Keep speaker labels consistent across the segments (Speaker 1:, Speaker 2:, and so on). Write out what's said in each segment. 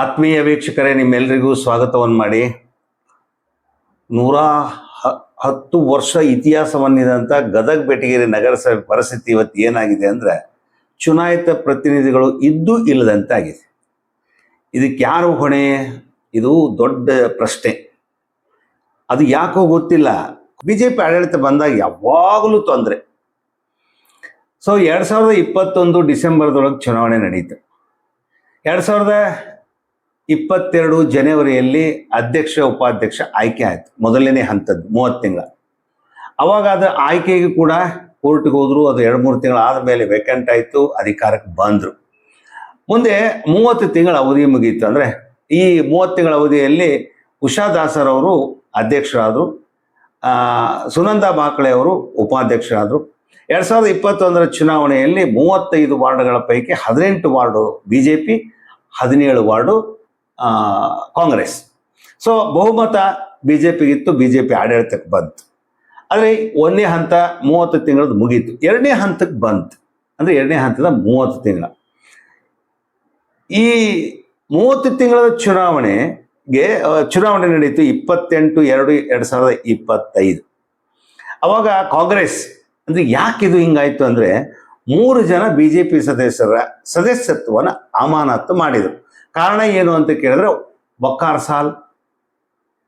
Speaker 1: ಆತ್ಮೀಯ ವೀಕ್ಷಕರೇ ನಿಮ್ಮೆಲ್ಲರಿಗೂ ಸ್ವಾಗತವನ್ನು ಮಾಡಿ. ನೂರ ಹತ್ತು ವರ್ಷ ಇತಿಹಾಸವನ್ನಿದಂಥ ಗದಗ ಬೆಟಗೇರಿ ನಗರಸಭೆ ಪರಿಸ್ಥಿತಿ ಇವತ್ತು ಏನಾಗಿದೆ ಅಂದರೆ, ಚುನಾಯಿತ ಪ್ರತಿನಿಧಿಗಳು ಇದ್ದು ಇಲ್ಲದಂತಾಗಿದೆ. ಇದಕ್ಕೆ ಯಾರು ಹೊಣೆ? ಇದು ದೊಡ್ಡ ಪ್ರಶ್ನೆ. ಅದು ಯಾಕೋ ಗೊತ್ತಿಲ್ಲ. ಬಿ ಜೆ ಪಿ ಆಡಳಿತ ಬಂದಾಗ ಯಾವಾಗಲೂ ತೊಂದರೆ. ಸೊ ಎರಡು ಸಾವಿರದ ಇಪ್ಪತ್ತೊಂದು ಡಿಸೆಂಬರ್ದೊಳಗೆ ಚುನಾವಣೆ ನಡೀತು. ಎರಡು ಸಾವಿರದ ಇಪ್ಪತ್ತೆರಡು ಜನವರಿಯಲ್ಲಿ ಅಧ್ಯಕ್ಷ ಉಪಾಧ್ಯಕ್ಷ ಆಯ್ಕೆ ಆಯಿತು. ಮೊದಲನೇ ಹಂತದ್ದು, ಮೂವತ್ತು ತಿಂಗಳ. ಅವಾಗ ಅದರ ಆಯ್ಕೆಗೆ ಕೂಡ ಕೋರ್ಟ್ಗೆ ಹೋದ್ರು, ಅದು ಎರಡು ಮೂರು ತಿಂಗಳು ಆದಮೇಲೆ ವೇಕೆಂಟ್ ಆಯಿತು, ಅಧಿಕಾರಕ್ಕೆ ಬಂದರು. ಮುಂದೆ ಮೂವತ್ತು ತಿಂಗಳ ಅವಧಿ ಮುಗೀತು ಅಂದರೆ, ಈ ಮೂವತ್ತು ತಿಂಗಳ ಅವಧಿಯಲ್ಲಿ ಉಷಾ ದಾಸರವರು ಅಧ್ಯಕ್ಷರಾದರು ಸುನಂದ ಬಾಕಳೆ ಅವರು ಉಪಾಧ್ಯಕ್ಷರಾದರು. ಎರಡು ಸಾವಿರದ ಇಪ್ಪತ್ತೊಂದರ ಚುನಾವಣೆಯಲ್ಲಿ ಮೂವತ್ತೈದು ವಾರ್ಡ್ಗಳ ಪೈಕಿ ಹದಿನೆಂಟು ವಾರ್ಡು ಬಿ ಜೆ ಪಿ ಹದಿನೇಳು ವಾರ್ಡು ಕಾಂಗ್ರೆಸ್. ಸೊ ಬಹುಮತ ಬಿ ಜೆ ಪಿಗಿತ್ತು ಬಿ ಜೆ ಪಿ ಆಡಳಿತಕ್ಕೆ ಬಂತು. ಆದರೆ ಒಂದನೇ ಹಂತ ಮೂವತ್ತು ತಿಂಗಳದ್ದು ಮುಗೀತು. ಎರಡನೇ ಹಂತಕ್ಕೆ ಬಂತು. ಅಂದರೆ ಎರಡನೇ ಹಂತದ ಮೂವತ್ತು ತಿಂಗಳ. ಈ ಮೂವತ್ತು ತಿಂಗಳ ಚುನಾವಣೆಗೆ ಚುನಾವಣೆ ನಡೆಯಿತು ಇಪ್ಪತ್ತೆಂಟು ಎರಡು ಎರಡು ಸಾವಿರದ ಇಪ್ಪತ್ತೈದು. ಅವಾಗ ಕಾಂಗ್ರೆಸ್, ಅಂದರೆ ಯಾಕೆ ಇದು ಹಿಂಗಾಯಿತು ಅಂದರೆ ಮೂರು ಜನ ಬಿ ಜೆ ಪಿ ಸದಸ್ಯರ ಸದಸ್ಯತ್ವವನ್ನು ಅಮಾನತು ಮಾಡಿದರು. ಕಾರಣ ಏನು ಅಂತ ಕೇಳಿದ್ರೆ, ಬಕ್ಕಾರ್ ಸಾಲ್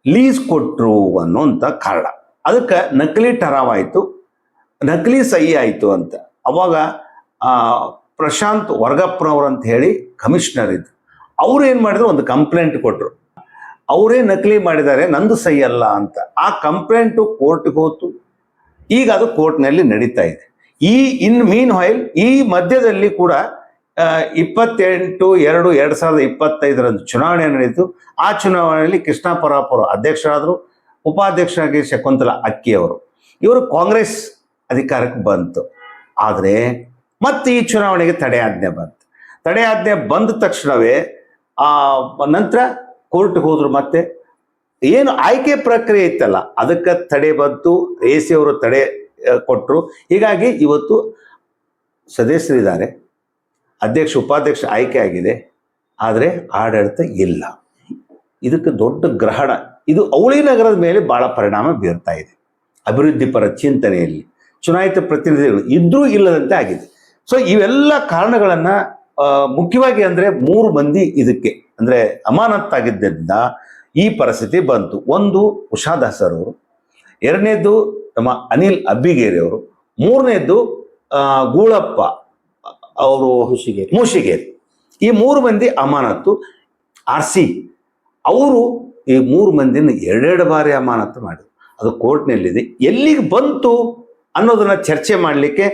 Speaker 1: ಲೀಸ್ ಕೊಟ್ಟರು ಅನ್ನೋಂಥ ಕಾರಣ. ಅದಕ್ಕೆ ನಕಲಿ ಆಯಿತು, ನಕಲಿ ಸಹಿ ಆಯಿತು ಅಂತ. ಅವಾಗ ಪ್ರಶಾಂತ್ ವರ್ಗಪ್ಪನವ್ರು ಅಂತ ಹೇಳಿ ಕಮಿಷನರ್ ಇದ್ರು. ಅವ್ರು ಏನು ಮಾಡಿದ್ರು, ಒಂದು ಕಂಪ್ಲೇಂಟ್ ಕೊಟ್ಟರು ಅವರೇ ನಕಲಿ ಮಾಡಿದ್ದಾರೆ, ನಂದು ಸಹಿ ಅಲ್ಲ ಅಂತ. ಆ ಕಂಪ್ಲೇಂಟು ಕೋರ್ಟ್ಗೆ ಹೋತು. ಈಗ ಅದು ಕೋರ್ಟ್ನಲ್ಲಿ ನಡೀತಾ ಇದೆ. ಈ, ಇನ್ ಮೀನ್ ಹಾಯಿಲ್ ಈ ಮಧ್ಯದಲ್ಲಿ ಕೂಡ ಇಪ್ಪತ್ತೆಂಟು ಎರಡು ಎರಡು ಸಾವಿರದ ಇಪ್ಪತ್ತೈದರಂದು ಚುನಾವಣೆ ನಡೆಯಿತು ಆ ಚುನಾವಣೆಯಲ್ಲಿ ಕೃಷ್ಣ ಪರಾಪುರ ಅಧ್ಯಕ್ಷರಾದರು, ಉಪಾಧ್ಯಕ್ಷರಾಗಿ ಶಕುಂತಲಾ ಅಕ್ಕಿ ಅವರು ಇವರು ಕಾಂಗ್ರೆಸ್ ಅಧಿಕಾರಕ್ಕೆ ಬಂತು. ಆದರೆ ಮತ್ತೆ ಈ ಚುನಾವಣೆಗೆ ತಡೆಯಾಜ್ಞೆ ಬಂತು. ತಡೆಯಾಜ್ಞೆ ಬಂದ ತಕ್ಷಣವೇ ನಂತರ ಕೋರ್ಟ್ಗೆ ಹೋದ್ರು ಮತ್ತೆ. ಏನು ಆಯ್ಕೆ ಪ್ರಕ್ರಿಯೆ ಇತ್ತಲ್ಲ, ಅದಕ್ಕೆ ತಡೆ ಬಂತು. ಎ ಸಿ ಅವರು ತಡೆ ಕೊಟ್ಟರು ಹೀಗಾಗಿ ಇವತ್ತು ಸದಸ್ಯರಿದ್ದಾರೆ. ಅಧ್ಯಕ್ಷ ಉಪಾಧ್ಯಕ್ಷ ಆಯ್ಕೆ ಆಗಿದೆ ಆದರೆ ಆಡಳಿತ ಇಲ್ಲ. ಇದಕ್ಕೆ ದೊಡ್ಡ ಗ್ರಹಣ. ಇದು ಅವಳಿ ನಗರದ ಮೇಲೆ ಬಹಳ ಪರಿಣಾಮ ಬೀರ್ತಾ ಇದೆ. ಅಭಿವೃದ್ಧಿ ಪರ ಚಿಂತನೆಯಲ್ಲಿ ಚುನಾಯಿತ ಪ್ರತಿನಿಧಿಗಳು ಇದ್ರೂ ಇಲ್ಲದಂತೆ ಆಗಿದೆ. ಸೊ ಇವೆಲ್ಲ ಕಾರಣಗಳನ್ನು ಮುಖ್ಯವಾಗಿ ಅಂದ್ರೆ ಮೂರು ಮಂದಿ ಇದಕ್ಕೆ ಅಂದ್ರೆ ಅಮಾನತ್ತಾಗಿದ್ದರಿಂದ ಈ ಪರಿಸ್ಥಿತಿ ಬಂತು. ಒಂದು ಉಷಾದಾಸರ್ ಅವರು ಎರಡನೇದ್ದು ನಮ್ಮ ಅನಿಲ್ ಅಬ್ಬಿಗೇರಿ ಅವರು ಮೂರನೇದ್ದು ಆ, ಗೂಳಪ್ಪ ಅವರು
Speaker 2: ಹುಸಿಗೇರಿ
Speaker 1: ಮೂಸಿಗೇರಿ ಈ ಮೂರು ಮಂದಿ ಅಮಾನತ್ತು ಆರ್ ಸಿ ಅವರು ಈ ಮೂರು ಮಂದಿನ ಎರಡೆರಡು ಬಾರಿ ಅಮಾನತ್ತು ಮಾಡಿದ್ರು. ಅದು ಕೋರ್ಟ್ನಲ್ಲಿದೆ. ಎಲ್ಲಿಗೆ ಬಂತು ಅನ್ನೋದನ್ನು ಚರ್ಚೆ ಮಾಡಲಿಕ್ಕೆ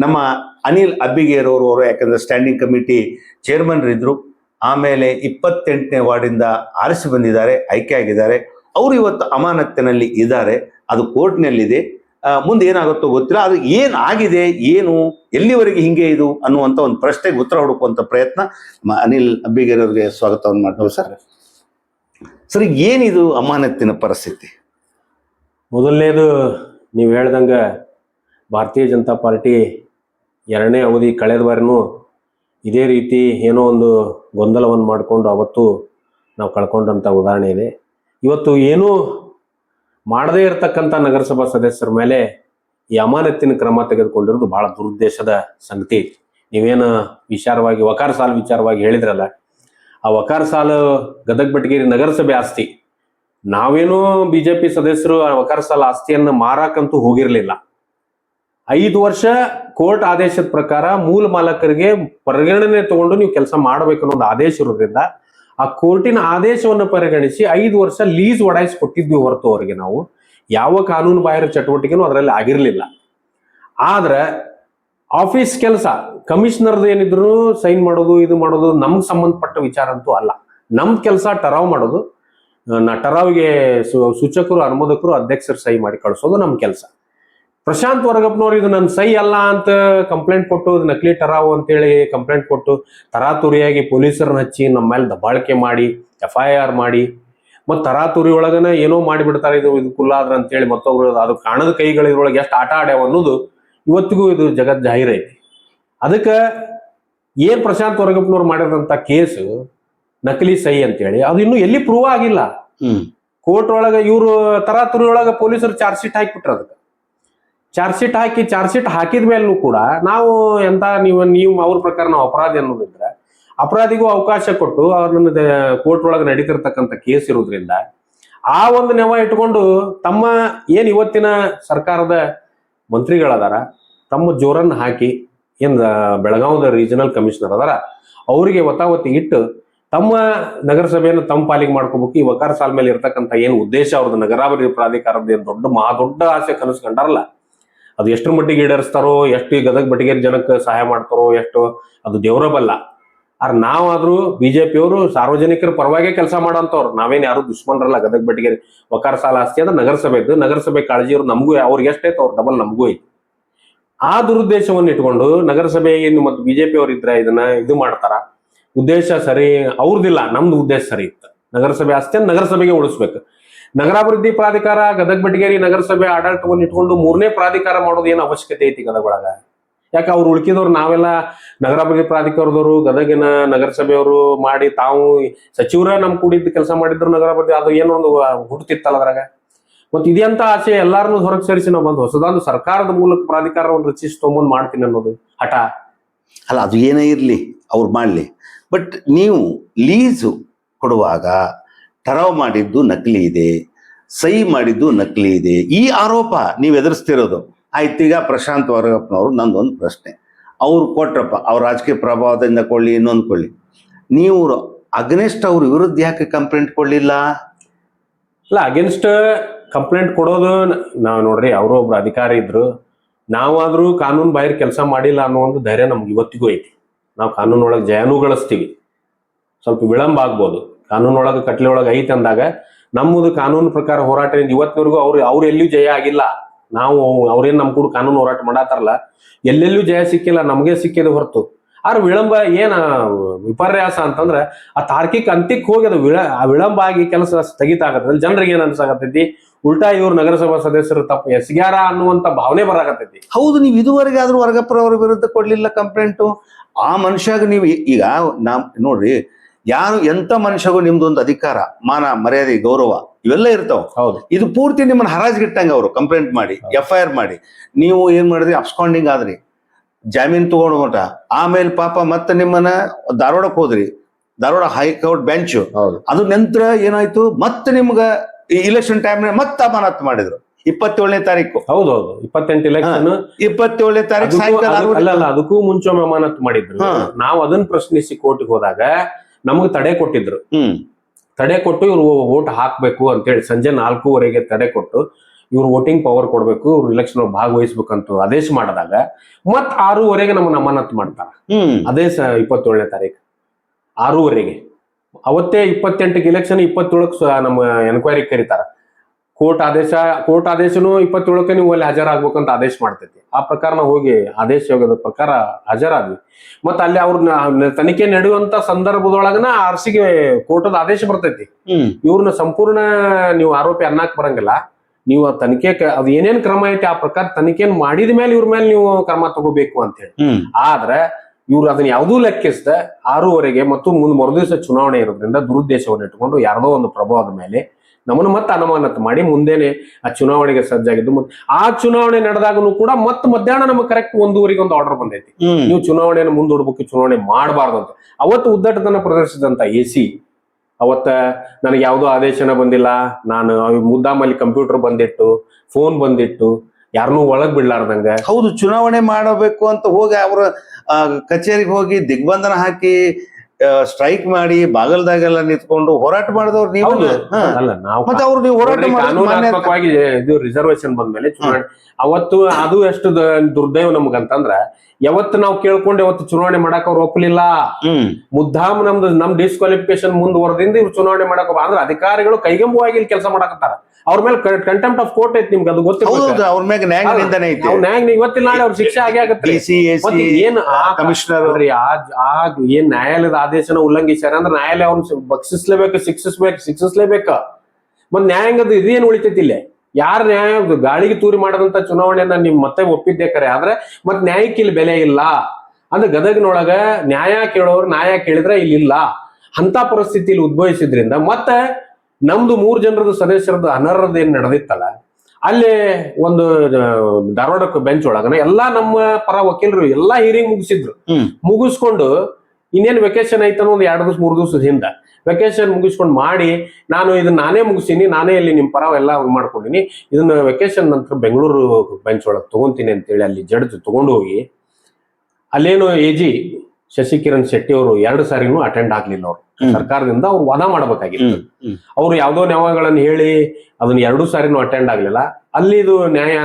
Speaker 1: ನಮ್ಮ ಅನಿಲ್ ಅಬ್ಬಿಗೇರವರು ಅವರು, ಯಾಕಂದರೆ ಸ್ಟ್ಯಾಂಡಿಂಗ್ ಕಮಿಟಿ ಚೇರ್ಮನ್ ಇದ್ರು, ಆಮೇಲೆ ಇಪ್ಪತ್ತೆಂಟನೇ ವಾರ್ಡಿಂದ ಆರಿಸಿ ಬಂದಿದ್ದಾರೆ, ಆಯ್ಕೆ ಆಗಿದ್ದಾರೆ. ಅವರು ಇವತ್ತು ಅಮಾನತ್ತಿನಲ್ಲಿ ಇದ್ದಾರೆ. ಅದು ಕೋರ್ಟ್ನಲ್ಲಿದೆ. ಮುಂದೆ ಏನಾಗುತ್ತೋ ಗೊತ್ತಿಲ್ಲ. ಅದು ಏನು ಆಗಿದೆ, ಏನು, ಎಲ್ಲಿವರೆಗೆ ಹಿಂಗೆ ಇದು ಅನ್ನುವಂಥ ಒಂದು ಪ್ರಶ್ನೆಗೆ ಉತ್ತರ ಹುಡುಕುವಂಥ ಪ್ರಯತ್ನ ಅನಿಲ್ ಅಬ್ಬಿಗೇರ್ ಅವರಿಗೆ ಸ್ವಾಗತವನ್ನು ಮಾಡ್ತೀವಿ ಸರ್. ಸರ್ ಏನಿದು ಅಮಾನತ್ತಿನ ಪರಿಸ್ಥಿತಿ?
Speaker 2: ಮೊದಲನೇದು ನೀವು ಹೇಳ್ದಂಗೆ ಭಾರತೀಯ ಜನತಾ ಪಾರ್ಟಿ ಎರಡನೇ ಅವಧಿ ಕಳೆದ ಬಾರಿನೂ ಇದೇ ರೀತಿ ಏನೋ ಒಂದು ಗೊಂದಲವನ್ನು ಮಾಡಿಕೊಂಡು ಅವತ್ತು ನಾವು ಕಳ್ಕೊಂಡಂಥ ಉದಾಹರಣೆ ಇದೆ. ಇವತ್ತು ಏನೂ ಮಾಡದೇ ಇರತಕ್ಕಂಥ ನಗರಸಭಾ ಸದಸ್ಯರ ಮೇಲೆ ಈ ಅಮಾನತ್ತಿನ ಕ್ರಮ ತೆಗೆದುಕೊಂಡಿರೋದು ಬಹಳ ದುರುದ್ದೇಶದ ಸಂಗತಿ. ನೀವೇನು ವಿಚಾರವಾಗಿ, ವಕಾರ ಸಾಲ ವಿಚಾರವಾಗಿ ಹೇಳಿದ್ರಲ್ಲ, ಆ ವಕಾರ ಸಾಲು ಗದಗ ಬೆಟಗೇರಿ ನಗರಸಭೆ ಆಸ್ತಿ. ನಾವೇನು ಪಿ ಸದಸ್ಯರು ಆ ವಕಾರ ಸಾಲ ಆಸ್ತಿಯನ್ನು ಮಾರಾಕಂತೂ ಹೋಗಿರಲಿಲ್ಲ. ಐದು ವರ್ಷ ಕೋರ್ಟ್ ಆದೇಶದ ಪ್ರಕಾರ ಮೂಲ ಮಾಲಕರಿಗೆ ಪರಿಗಣನೆ ತಗೊಂಡು ನೀವು ಕೆಲಸ ಮಾಡಬೇಕು ಒಂದು ಆದೇಶ ಇರೋದ್ರಿಂದ ಆ ಕೋರ್ಟಿನ ಆದೇಶವನ್ನು ಪರಿಗಣಿಸಿ ಐದು ವರ್ಷ ಲೀಸ್ ಒಡಾಯಿಸಿಕೊಟ್ಟಿದ್ವಿ ಹೊರತು ಅವರಿಗೆ ನಾವು. ಯಾವ ಕಾನೂನು ಬಾಹಿರ ಚಟುವಟಿಕೆನೂ ಅದರಲ್ಲಿ ಆಗಿರಲಿಲ್ಲ. ಆದ್ರೆ ಆಫೀಸ್ ಕೆಲಸ, ಕಮಿಷನರ್ದು ಏನಿದ್ರು ಸೈನ್ ಮಾಡೋದು, ಇದು ಮಾಡೋದು ನಮ್ಗೆ ಸಂಬಂಧಪಟ್ಟ ವಿಚಾರ ಅಂತೂ ಅಲ್ಲ. ನಮ್ ಕೆಲಸ ಟರಾವ್ ಮಾಡೋದು. ನಾ ಟರಾವ್ಗೆ ಸೂಚಕರು, ಅನುಮೋದಕರು, ಅಧ್ಯಕ್ಷರು ಸಹಿ ಮಾಡಿ ಕಳಿಸೋದು ನಮ್ಮ ಕೆಲಸ. ಪ್ರಶಾಂತ್ ವರ್ಗಪ್ಪನವ್ರು ಇದು ನನ್ನ ಸೈ ಅಲ್ಲ ಅಂತ ಕಂಪ್ಲೇಂಟ್ ಕೊಟ್ಟು ನಕಲಿ ಟರಾವು ಅಂತೇಳಿ ಕಂಪ್ಲೇಂಟ್ ಕೊಟ್ಟು ತರಾತುರಿಯಾಗಿ ಪೊಲೀಸರನ್ನ ಹಚ್ಚಿ ನಮ್ಮ ಮೇಲೆ ದಬ್ಬಾಳಿಕೆ ಮಾಡಿ ಎಫ್ ಐ ಆರ್ ಮಾಡಿ ಮತ್ತು ತರಾತುರಿ ಒಳಗನ ಏನೋ ಮಾಡಿಬಿಡ್ತಾರೆ ಇದು ಇದು ಕುಲ್ಲಾದ್ರ ಅಂತೇಳಿ ಮತ್ತೊಬ್ರು ಅದು ಕಾಣದ ಕೈಗಳ ಇದ್ರೊಳಗೆ ಎಷ್ಟು ಆಟ ಆಡ್ಯಾವ ಅನ್ನೋದು ಇವತ್ತಿಗೂ ಇದು ಜಗತ್ ಜಾಹೀರ್ ಐತಿ. ಅದಕ್ಕೆ ಏನ್ ಪ್ರಶಾಂತ್ ವರ್ಗಪ್ಪನವ್ರು ಮಾಡಿದಂಥ ಕೇಸು ನಕಲಿ ಸಹಿ ಅಂತೇಳಿ ಅದು ಇನ್ನೂ ಎಲ್ಲಿ ಪ್ರೂವ್ ಆಗಿಲ್ಲ. ಕೋರ್ಟ್ ಒಳಗ ಇವರು ತರಾತುರಿ ಒಳಗ ಪೊಲೀಸರು ಚಾರ್ಜ್ ಶೀಟ್ ಹಾಕಿಬಿಟ್ರ ಅದಕ್ಕೆ. ಚಾರ್ಜ್ ಶೀಟ್ ಹಾಕಿ ಚಾರ್ಜ್ ಶೀಟ್ ಹಾಕಿದ ಮೇಲೂ ಕೂಡ ನಾವು ಎಂತ ನೀವು ನೀವು ಅವ್ರ ಪ್ರಕಾರ ನಾವು ಅಪರಾಧಿ ಅನ್ನೋದಿದ್ರೆ ಅಪರಾಧಿಗೂ ಅವಕಾಶ ಕೊಟ್ಟು ಅವ್ರನ್ನ ಕೋರ್ಟ್ ಒಳಗೆ ನಡೀತಿರ್ತಕ್ಕಂಥ ಕೇಸ್ ಇರೋದ್ರಿಂದ ಆ ಒಂದು ನೆವ ಇಟ್ಕೊಂಡು ತಮ್ಮ ಏನು ಇವತ್ತಿನ ಸರ್ಕಾರದ ಮಂತ್ರಿಗಳದಾರ, ತಮ್ಮ ಜೋರನ್ನು ಹಾಕಿ ಏನ್ ಬೆಳಗಾವದ ರೀಜನಲ್ ಕಮಿಷನರ್ ಅದಾರ, ಅವರಿಗೆ ಒತ್ತಾವತಿ ಇಟ್ಟು ತಮ್ಮ ನಗರಸಭೆಯನ್ನು ತಮ್ಮ ಪಾಲಿಗೆ ಮಾಡ್ಕೋಬೇಕು, ಈ ವಕಾರ ಸಾಲ ಮೇಲೆ ಇರ್ತಕ್ಕಂಥ ಏನು ಉದ್ದೇಶ ಅವ್ರದ್ದು ನಗರಾಭಿವೃದ್ಧಿ ಪ್ರಾಧಿಕಾರದ ಏನು ದೊಡ್ಡ ಮಹಾ ದೊಡ್ಡ ಆಸೆ ಕನಸು ಅದು ಎಷ್ಟರ ಮಟ್ಟಿಗೆ ಈಡೇರಿಸ್ತಾರೋ, ಎಷ್ಟು ಈ ಗದಗ ಬಟಗೇರಿ ಜನಕ್ಕೆ ಸಹಾಯ ಮಾಡ್ತಾರೋ, ಎಷ್ಟು ಅದು ದೇವರ ಬಲ್ಲ. ಆದ್ರೆ ನಾವಾದ್ರೂ ಬಿಜೆಪಿಯವರು ಸಾರ್ವಜನಿಕರ ಪರವಾಗೇ ಕೆಲಸ ಮಾಡೋಂಥವ್ರು. ನಾವೇನ್ ಯಾರು ದುಶ್ಮನರಲ್ಲ ಗದಗ ಬಟಗೇರಿ. ವಕಾರ ಸಾಲ ಆಸ್ತಿ ಅಂದ್ರೆ ನಗರಸಭೆ ಇದ್ದು ನಗರಸಭೆ ಕಾಳಜಿ ಇವ್ರು ನಮಗೂ ಅವ್ರಿಗೆ ಎಷ್ಟೈತೆ ಅವ್ರು ಡಬಲ್ ನಮಗೂ ಐತಿ ಆ ದುರುದ್ದೇಶವನ್ನು ಇಟ್ಕೊಂಡು ನಗರಸಭೆ ಏನು ಮತ್ತು ಬಿಜೆಪಿ ಅವ್ರು ಇದ್ರೆ ಇದನ್ನ ಇದು ಮಾಡ್ತಾರ. ಉದ್ದೇಶ ಸರಿ, ಅವ್ರದಿಲ್ಲ, ನಮ್ದು ಉದ್ದೇಶ ಸರಿ ಇತ್ತು. ನಗರಸಭೆ ಆಸ್ತಿಯನ್ನು ನಗರಸಭೆಗೆ ಉಳಿಸ್ಬೇಕು. ನಗರಾಭಿವೃದ್ಧಿ ಪ್ರಾಧಿಕಾರ, ಗದಗ ಬೆಟಗೇರಿ ನಗರಸಭೆ ಆಡಳಿತವನ್ನು ಇಟ್ಕೊಂಡು ಮೂರನೇ ಪ್ರಾಧಿಕಾರ ಮಾಡೋದು ಏನು ಅವಶ್ಯಕತೆ ಐತಿ ಗದಗ ಒಳಗ ಯಾಕೆ ಅವ್ರು ಉಳ್ಕಿದವ್ರು ನಾವೆಲ್ಲ ನಗರಾಭಿವೃದ್ಧಿ ಪ್ರಾಧಿಕಾರದವರು, ಗದಗಿನ ನಗರಸಭೆಯವರು ಮಾಡಿ ತಾವು ಸಚಿವರ ನಮ್ ಕೂಡಿದ್ದು ಕೆಲಸ ಮಾಡಿದ್ರು ನಗರಾಭಿವೃದ್ಧಿ, ಅದು ಏನೋ ಒಂದು ಹುಟ್ಟುತ್ತಿತ್ತಲ್ಲ ಅದ್ರಾಗ. ಮತ್ತೆ ಇದೆಂತ ಆಸೆ ಎಲ್ಲಾರನ್ನೂ ಹೊರಗೆ ಸೇರಿಸಿ ನಾವು ಬಂದು ಹೊಸದಾದ ಸರ್ಕಾರದ ಮೂಲಕ ಪ್ರಾಧಿಕಾರವನ್ನು ರಚಿಸಿ ತೊಗೊಂಬಂದು ಮಾಡ್ತೀನಿ ಅನ್ನೋದು ಹಠ.
Speaker 1: ಅಲ್ಲ, ಅದು ಏನೇ ಇರಲಿ, ಅವ್ರು ಮಾಡಲಿ. ಬಟ್ ನೀವು ಲೀಸು ಕೊಡುವಾಗ ಠರಾವ್ ಮಾಡಿದ್ದು ನಕಲಿ ಇದೆ, ಸಹಿ ಮಾಡಿದ್ದು ನಕಲಿ ಇದೆ. ಈ ಆರೋಪ ನೀವು ಎದುರಿಸ್ತಿರೋದು. ಆಯ್ತು, ಈಗ ಪ್ರಶಾಂತ್ ವರಗಪ್ಪನವರು ನಂದೊಂದು ಪ್ರಶ್ನೆ. ಅವ್ರು ಕೊಟ್ರಪ್ಪ, ಅವ್ರ ರಾಜಕೀಯ ಪ್ರಭಾವದಿಂದ ಕೊಳ್ಳಿ ಇನ್ನೊಂದು ಕೊಳ್ಳಿ ನೀವು ಅಗೇನ್ಸ್ಟ್ ಅವ್ರ ವಿರುದ್ಧ ಯಾಕೆ ಕಂಪ್ಲೇಂಟ್ ಕೊಡಲಿಲ್ಲ?
Speaker 2: ಅಲ್ಲ ಅಗೇನ್ಸ್ಟ್ ಕಂಪ್ಲೇಂಟ್ ಕೊಡೋದು ನಾವು ನೋಡ್ರಿ, ಅವರು ಒಬ್ರು ಅಧಿಕಾರಿ ಇದ್ರು. ನಾವಾದ್ರೂ ಕಾನೂನು ಬಾಹಿರ ಕೆಲಸ ಮಾಡಿಲ್ಲ ಅನ್ನೋ ಒಂದು ಧೈರ್ಯ ನಮ್ಗೆ ಇವತ್ತಿಗೂ ಐತಿ. ನಾವು ಕಾನೂನೊಳಗೆ ಜಯನೂ ಗಳಿಸ್ತೀವಿ. ಸ್ವಲ್ಪ ವಿಳಂಬ ಆಗ್ಬೋದು. ಕಾನೂನು ಒಳಗೆ ಕಟ್ಲೆ ಒಳಗೆ ಐತೆ ಅಂದಾಗ, ನಮ್ಮದು ಕಾನೂನು ಪ್ರಕಾರ ಹೋರಾಟದಿಂದ ಇವತ್ತಿನವರೆಗೂ ಅವ್ರು ಅವ್ರು ಎಲ್ಲಿಯೂ ಜಯ ಆಗಿಲ್ಲ. ನಾವು ಅವ್ರೇನು ನಮ್ ಕೂಡ ಕಾನೂನು ಹೋರಾಟ ಮಾಡತ್ತಾರಲ್ಲ ಎಲ್ಲೆಲ್ಲೂ ಜಯ ಸಿಕ್ಕಿಲ್ಲ, ನಮಗೆ ಸಿಕ್ಕಿದ ಹೊರತು. ಆದ್ರೆ ವಿಳಂಬ ಏನ ವಿಪರ್ಯಾಸ ಅಂತಂದ್ರೆ, ಆ ತಾರ್ಕಿಕ ಅಂತ್ಯಕ್ಕೆ ಹೋಗಿ ಅದು ವಿಳ ಆ ವಿಳಂಬ ಆಗಿ ಕೆಲಸ ಸ್ಥಗಿತ ಆಗತ್ತೆ. ಜನರಿಗೆ ಏನ್ ಅನ್ಸಾಕತ್ತೈತಿ ಉಲ್ಟಾ ಇವ್ರ ನಗರಸಭಾ ಸದಸ್ಯರು ತಪ್ಪು ಎಸ್ಗ್ಯಾರ ಅನ್ನುವಂತ ಭಾವನೆ ಬರಾಕತ್ತೈತಿ.
Speaker 1: ಹೌದು, ನೀವು ಇದುವರೆಗೆ ಆದ್ರೂ ವರ್ಗಪ್ಪರವ್ರ ವಿರುದ್ಧ ಕೊಡ್ಲಿಲ್ಲ ಕಂಪ್ಲೇಂಟು ಆ ಮನುಷ್ಯಾಗ ನೀವು ಈಗ ನಾ ನೋಡ್ರಿ ಯಾರು ಎಂತ ಮನುಷ್ಯಗೂ ನಿಮ್ದೊಂದು ಅಧಿಕಾರ ಮಾನ ಮರ್ಯಾದೆ ಗೌರವ ಇವೆಲ್ಲ ಇರ್ತಾವ.
Speaker 2: ಹೌದು.
Speaker 1: ಇದು ಪೂರ್ತಿ ನಿಮ್ಮನ್ನ ಹರಾಜ್ಗಿಟ್ಟಂಗೆ ಅವರು ಕಂಪ್ಲೇಂಟ್ ಮಾಡಿ ಎಫ್ ಐ ಆರ್ ಮಾಡಿ. ನೀವು ಏನ್ ಮಾಡಿದ್ರಿ? ಅಪ್ಸ್ಕಾಂಡಿಂಗ್ ಆದ್ರಿ. ಜಾಮೀನ್ ತಗೊಂಡು ಹೊಂಟ ಆಮೇಲೆ ಪಾಪ ಮತ್ತೆ ನಿಮ್ಮನ್ನ ಧಾರವಾಡಕ್ಕೆ ಹೋದ್ರಿ. Dharwad high court bench.
Speaker 2: ಹೌದು.
Speaker 1: ಅದು ನಂತರ ಏನಾಯ್ತು? ಮತ್ತೆ ನಿಮ್ಗ ಇಲೆಕ್ಷನ್ ಟೈಮ್ ಮತ್ತೆ ಅಮಾನತ್ ಮಾಡಿದ್ರು. ಇಪ್ಪತ್ತೇಳನೇ ತಾರೀಕು.
Speaker 2: ಹೌದು ಹೌದು. ಇಪ್ಪತ್ತೆಂಟು ಇಲೆಕ್ಷನ್
Speaker 1: ಇಪ್ಪತ್ತೇಳನೇ ತಾರೀಕು
Speaker 2: ಅಲ್ಲ ಅಲ್ಲ ಅದಕ್ಕೂ ಮುಂಚೆ ಅಮಾನತ್ ಮಾಡಿದ್ರು. ನಾವು ಅದನ್ನ ಪ್ರಶ್ನಿಸಿ ಕೋರ್ಟ್ಗೆ ಹೋದಾಗ ನಮಗೆ ತಡೆ ಕೊಟ್ಟಿದ್ರು. ತಡೆ ಕೊಟ್ಟು ಇವ್ರು ವೋಟ್ ಹಾಕ್ಬೇಕು ಅಂತೇಳಿ ಸಂಜೆ ನಾಲ್ಕೂವರೆಗೆ ತಡೆ ಕೊಟ್ಟು ಇವ್ರು ವೋಟಿಂಗ್ ಪವರ್ ಕೊಡ್ಬೇಕು ಇವ್ರು ಇಲೆಕ್ಷನ್ ಭಾಗವಹಿಸ್ಬೇಕಂತ ಆದೇಶ ಮಾಡಿದಾಗ ಮತ್ ಆರೂವರೆಗೆ ನಮ್ಮನ್ನ ಅಮಾನತ್ ಮಾಡ್ತಾರ. ಅದೇ ಇಪ್ಪತ್ತೇಳನೇ ತಾರೀಕು ಆರೂವರೆಗೆ. ಅವತ್ತೇ ಇಪ್ಪತ್ತೆಂಟಕ್ಕೆ ಇಲೆಕ್ಷನ್ ಇಪ್ಪತ್ತೇಳಕ್ಕೆ ನಮ್ಮ ಎನ್ಕ್ವೈರಿ ಕರೀತಾರ. ಕೋರ್ಟ್ ಆದೇಶ ಕೋರ್ಟ್ ಆದೇಶನು ಇಪ್ಪತ್ತೇಳಕ್ಕೆ ನೀವು ಅಲ್ಲಿ ಹಾಜರಾಗ್ಬೇಕಂತ ಆದೇಶ ಮಾಡ್ತೈತಿ. ಆ ಪ್ರಕಾರ ನಾವು ಹೋಗಿ ಆದೇಶ ಯೋಗದ ಪ್ರಕಾರ ಹಾಜರಾದ್ವಿ. ಮತ್ತೆ ಅಲ್ಲಿ ಅವ್ರನ್ನ ತನಿಖೆ ನಡೆಯುವಂತ ಸಂದರ್ಭದೊಳಗನ ಆರ್ಸಿಗೆ ಕೋರ್ಟದ ಆದೇಶ ಬರ್ತೈತಿ. ಇವ್ರನ್ನ ಸಂಪೂರ್ಣ ನೀವು ಆರೋಪಿ ಅನ್ನಕ್ ಬರಂಗಿಲ್ಲ. ನೀವು ಆ ತನಿಖೆ ಅದು ಏನೇನ್ ಕ್ರಮ ಐತಿ ಆ ಪ್ರಕಾರ ತನಿಖೆನ್ ಮಾಡಿದ ಮೇಲೆ ಇವ್ರ ಮೇಲೆ ನೀವು ಕ್ರಮ ತಗೋಬೇಕು ಅಂತ ಹೇಳಿ. ಆದ್ರೆ ಇವ್ರು ಅದನ್ನ ಯಾವುದೂ ಲೆಕ್ಕಿಸದ ಆರೂವರೆಗೆ ಮತ್ತು ಮುಂದ್ ಮರುದಿವಸ ಚುನಾವಣೆ ಇರೋದ್ರಿಂದ ದುರುದ್ದೇಶವನ್ನು ಇಟ್ಕೊಂಡು ಯಾರದೋ ಒಂದು ಪ್ರಭಾವದ ಮೇಲೆ ನಮ್ಮನ್ನು ಮತ್ತೆ ಅನುಮಾನತ್ ಮಾಡಿ ಮುಂದೇನೆ ಆ ಚುನಾವಣೆಗೆ ಸಜ್ಜಾಗಿದ್ದು ಮತ್ತೆ ಆ ಚುನಾವಣೆ ನಡೆದಾಗನು ಕೂಡ ಮತ್ತೆ ಮಧ್ಯಾಹ್ನ ನಮಗೆ ಕರೆಕ್ಟ್ ಒಂದೂವರೆಗೆ ಒಂದು ಆರ್ಡರ್ ಬಂದೈತಿ. ನೀವು ಚುನಾವಣೆಯನ್ನು ಮುಂದೂಡ್ಬೇಕು ಚುನಾವಣೆ ಮಾಡಬಾರ್ದು ಅಂತ. ಅವತ್ತು ಉದ್ದಟತನ ಪ್ರದರ್ಶಿಸಿದಂತ ಎ ಸಿ ಅವತ್ತ ನನಗೆ ಯಾವುದೋ ಆದೇಶನ ಬಂದಿಲ್ಲ. ನಾನು ಮುದ್ದಾಮಲ್ಲಿ ಕಂಪ್ಯೂಟರ್ ಬಂದಿಟ್ಟು ಫೋನ್ ಬಂದಿಟ್ಟು ಯಾರನ್ನೂ ಒಳಗ್ ಬಿಡ್ಲಾರ್ದಂಗ.
Speaker 1: ಹೌದು ಚುನಾವಣೆ ಮಾಡಬೇಕು ಅಂತ ಹೋಗಿ ಅವರ ಕಚೇರಿಗೆ ಹೋಗಿ ದಿಗ್ಬಂಧನ ಹಾಕಿ ಸ್ಟ್ರೈಕ್ ಮಾಡಿ ಬಾಗಲ್ದಾಗೆಲ್ಲ ನಿಂತ್ಕೊಂಡು ಹೋರಾಟ ಮಾಡಿದವ್ರು ನೀವು.
Speaker 2: ಅಲ್ಲ? ನಾವು
Speaker 1: ಮತ್ತೆ ಅವ್ರು ನೀವು ಹೋರಾಟ
Speaker 2: ಕಾನೂನಾತ್ಮಕವಾಗಿ ಇದು ರಿಸರ್ವೇಶನ್ ಬಂದ್ಮೇಲೆ ಚುನಾವಣೆ ಅವತ್ತು ಅದು ಎಷ್ಟು ದುರ್ದೈವ ನಮ್ಗಂತಂದ್ರ ಯಾವತ್ತು ನಾವು ಕೇಳ್ಕೊಂಡು ಯಾವತ್ತು ಚುನಾವಣೆ ಮಾಡಕ್ ಅವ್ರು ಒಪ್ಪಲಿಲ್ಲ ಮುದ್ದಾಮ್ ನಮ್ದು ನಮ್ ಡಿಸ್ಕ್ವಾಲಿಫಿಕೇಶನ್ ಮುಂದುವರೆದಿಂದ ಇವ್ರು ಚುನಾವಣೆ ಮಾಡಕ್ ಅಂದ್ರೆ ಅಧಿಕಾರಿಗಳು ಕೈಗೆಂಬುವಾಗಿ ಇಲ್ಲಿ ಕೆಲಸ ಮಾಡಕತ್ತಾರ. ಅವ್ರ ಮೇಲೆ ಕಂಟೆಂಪ್ಟ್ ಆಫ್ ಕೋರ್ಟ್ ಐತಿ ನಿಮ್ಗೆ ಅದು
Speaker 1: ಗೊತ್ತಿಲ್ಲ ಅವ್ರ ಮೇಲೆ ನ್ಯಾಯ ನಿಂದನೆ ಐತಿ.
Speaker 2: ನ್ಯಾಯ ನಾಳೆ ಅವ್ರ ಶಿಕ್ಷೆ ಆಗೇ ಆಗುತ್ತೆ. ಮತ್ತೆ ಏನ್ ಆ
Speaker 1: ಕಮಿಷನರ್
Speaker 2: ನೋಡ್ರಿ ಆ ಏನ್ ನ್ಯಾಯಾಲಯದ ಆದೇಶನ ಉಲ್ಲಂಘಿಸ್ಯಾರ ಅಂದ್ರೆ ನ್ಯಾಯಾಲಯ ಅವ್ನ ಬಕ್ಷಿಸ್ಲೇಬೇಕು ಶಿಕ್ಷಿಸ್ಬೇಕು ಶಿಕ್ಷಿಸ್ಲೇಬೇಕ. ಮತ್ ನ್ಯಾಯಾಂಗದ ಇದೇನ್ ಉಳಿತೈತಿ ಇಲ್ಲೇ? ಯಾರ ನ್ಯಾಯ ಗಾಳಿಗೆ ತೂರಿ ಮಾಡದಂತ ಚುನಾವಣೆಯನ್ನ ನಿಮ್ ಮತ್ತೆ ಒಪ್ಪಿದ್ದೆ ಕರೆ. ಆದ್ರೆ ಮತ್ ನ್ಯಾಯಕ್ಕೆ ಇಲ್ಲಿ ಬೆಲೆ ಇಲ್ಲ. ಅಂದ್ರೆ ಗದಗನೊಳಗ ನ್ಯಾಯ ಕೇಳೋರು ನ್ಯಾಯ ಕೇಳಿದ್ರೆ ಇಲ್ಲಿ ಇಲ್ಲ. ಅಂತ ಪರಿಸ್ಥಿತಿಯಲ್ಲಿ ಉದ್ಭವಿಸಿದ್ರಿಂದ ಮತ್ತೆ ನಮ್ದು ಮೂರು ಜನರದ್ದು ಸದಸ್ಯರದ್ದು ಅನರ್ಹದ ಏನ್ ನಡೆದಿತ್ತಲ್ಲ ಅಲ್ಲಿ ಒಂದು ಧಾರವಾಡ ಧಾರವಾಡಕ್ಕೆ ಬೆಂಚ್ ಒಳಗನ ಎಲ್ಲಾ ನಮ್ಮ ಪರ ವಕೀಲರು ಎಲ್ಲಾ ಹಿಯರಿಂಗ್ ಮುಗಿಸಿದ್ರು. ಮುಗಿಸ್ಕೊಂಡು ಇನ್ನೇನ್ ವೆಕೇಶನ್ ಐತನೋ ಒಂದು ಎರಡು ದಿವಸ ಮೂರು ದಿವಸದ ಹಿಂದ ವೆಕೇಶನ್ ಮುಗಿಸ್ಕೊಂಡು ಮಾಡಿ ನಾನು ಇದನ್ನ ನಾನೇ ಮುಗಿಸೀನಿ ನಾನೇ ಇಲ್ಲಿ ನಿಮ್ಮ ಪರ ಎಲ್ಲ ಮಾಡ್ಕೊಂಡಿನಿ ಇದನ್ನ ವೆಕೇಶನ್ ನಂತರ ಬೆಂಗಳೂರು ಬೆಂಚ್ ಒಳಗೆ ತಗೊಂತೀನಿ ಅಂತೇಳಿ ಅಲ್ಲಿ ಜಡ್ಜ್ ತಗೊಂಡು ಹೋಗಿ ಅಲ್ಲೇನು ಎ ಜಿ ಶಶಿಕಿರಣ್ ಶೆಟ್ಟಿ ಅವರು ಎರಡು ಸಾರಿನೂ ಅಟೆಂಡ್ ಆಗ್ಲಿಲ್ಲ ಅವರು. ಸರ್ಕಾರದಿಂದ ಅವ್ರು ವಾದ ಮಾಡಬೇಕಾಗಿತ್ತು. ಅವ್ರು ಯಾವ್ದೋ ನ್ಯಾಯಗಳನ್ನು ಹೇಳಿ ಅದನ್ನ ಎರಡು ಸಾರಿನೂ ಅಟೆಂಡ್ ಆಗ್ಲಿಲ್ಲ. ಅಲ್ಲಿ ಇದು ನ್ಯಾಯ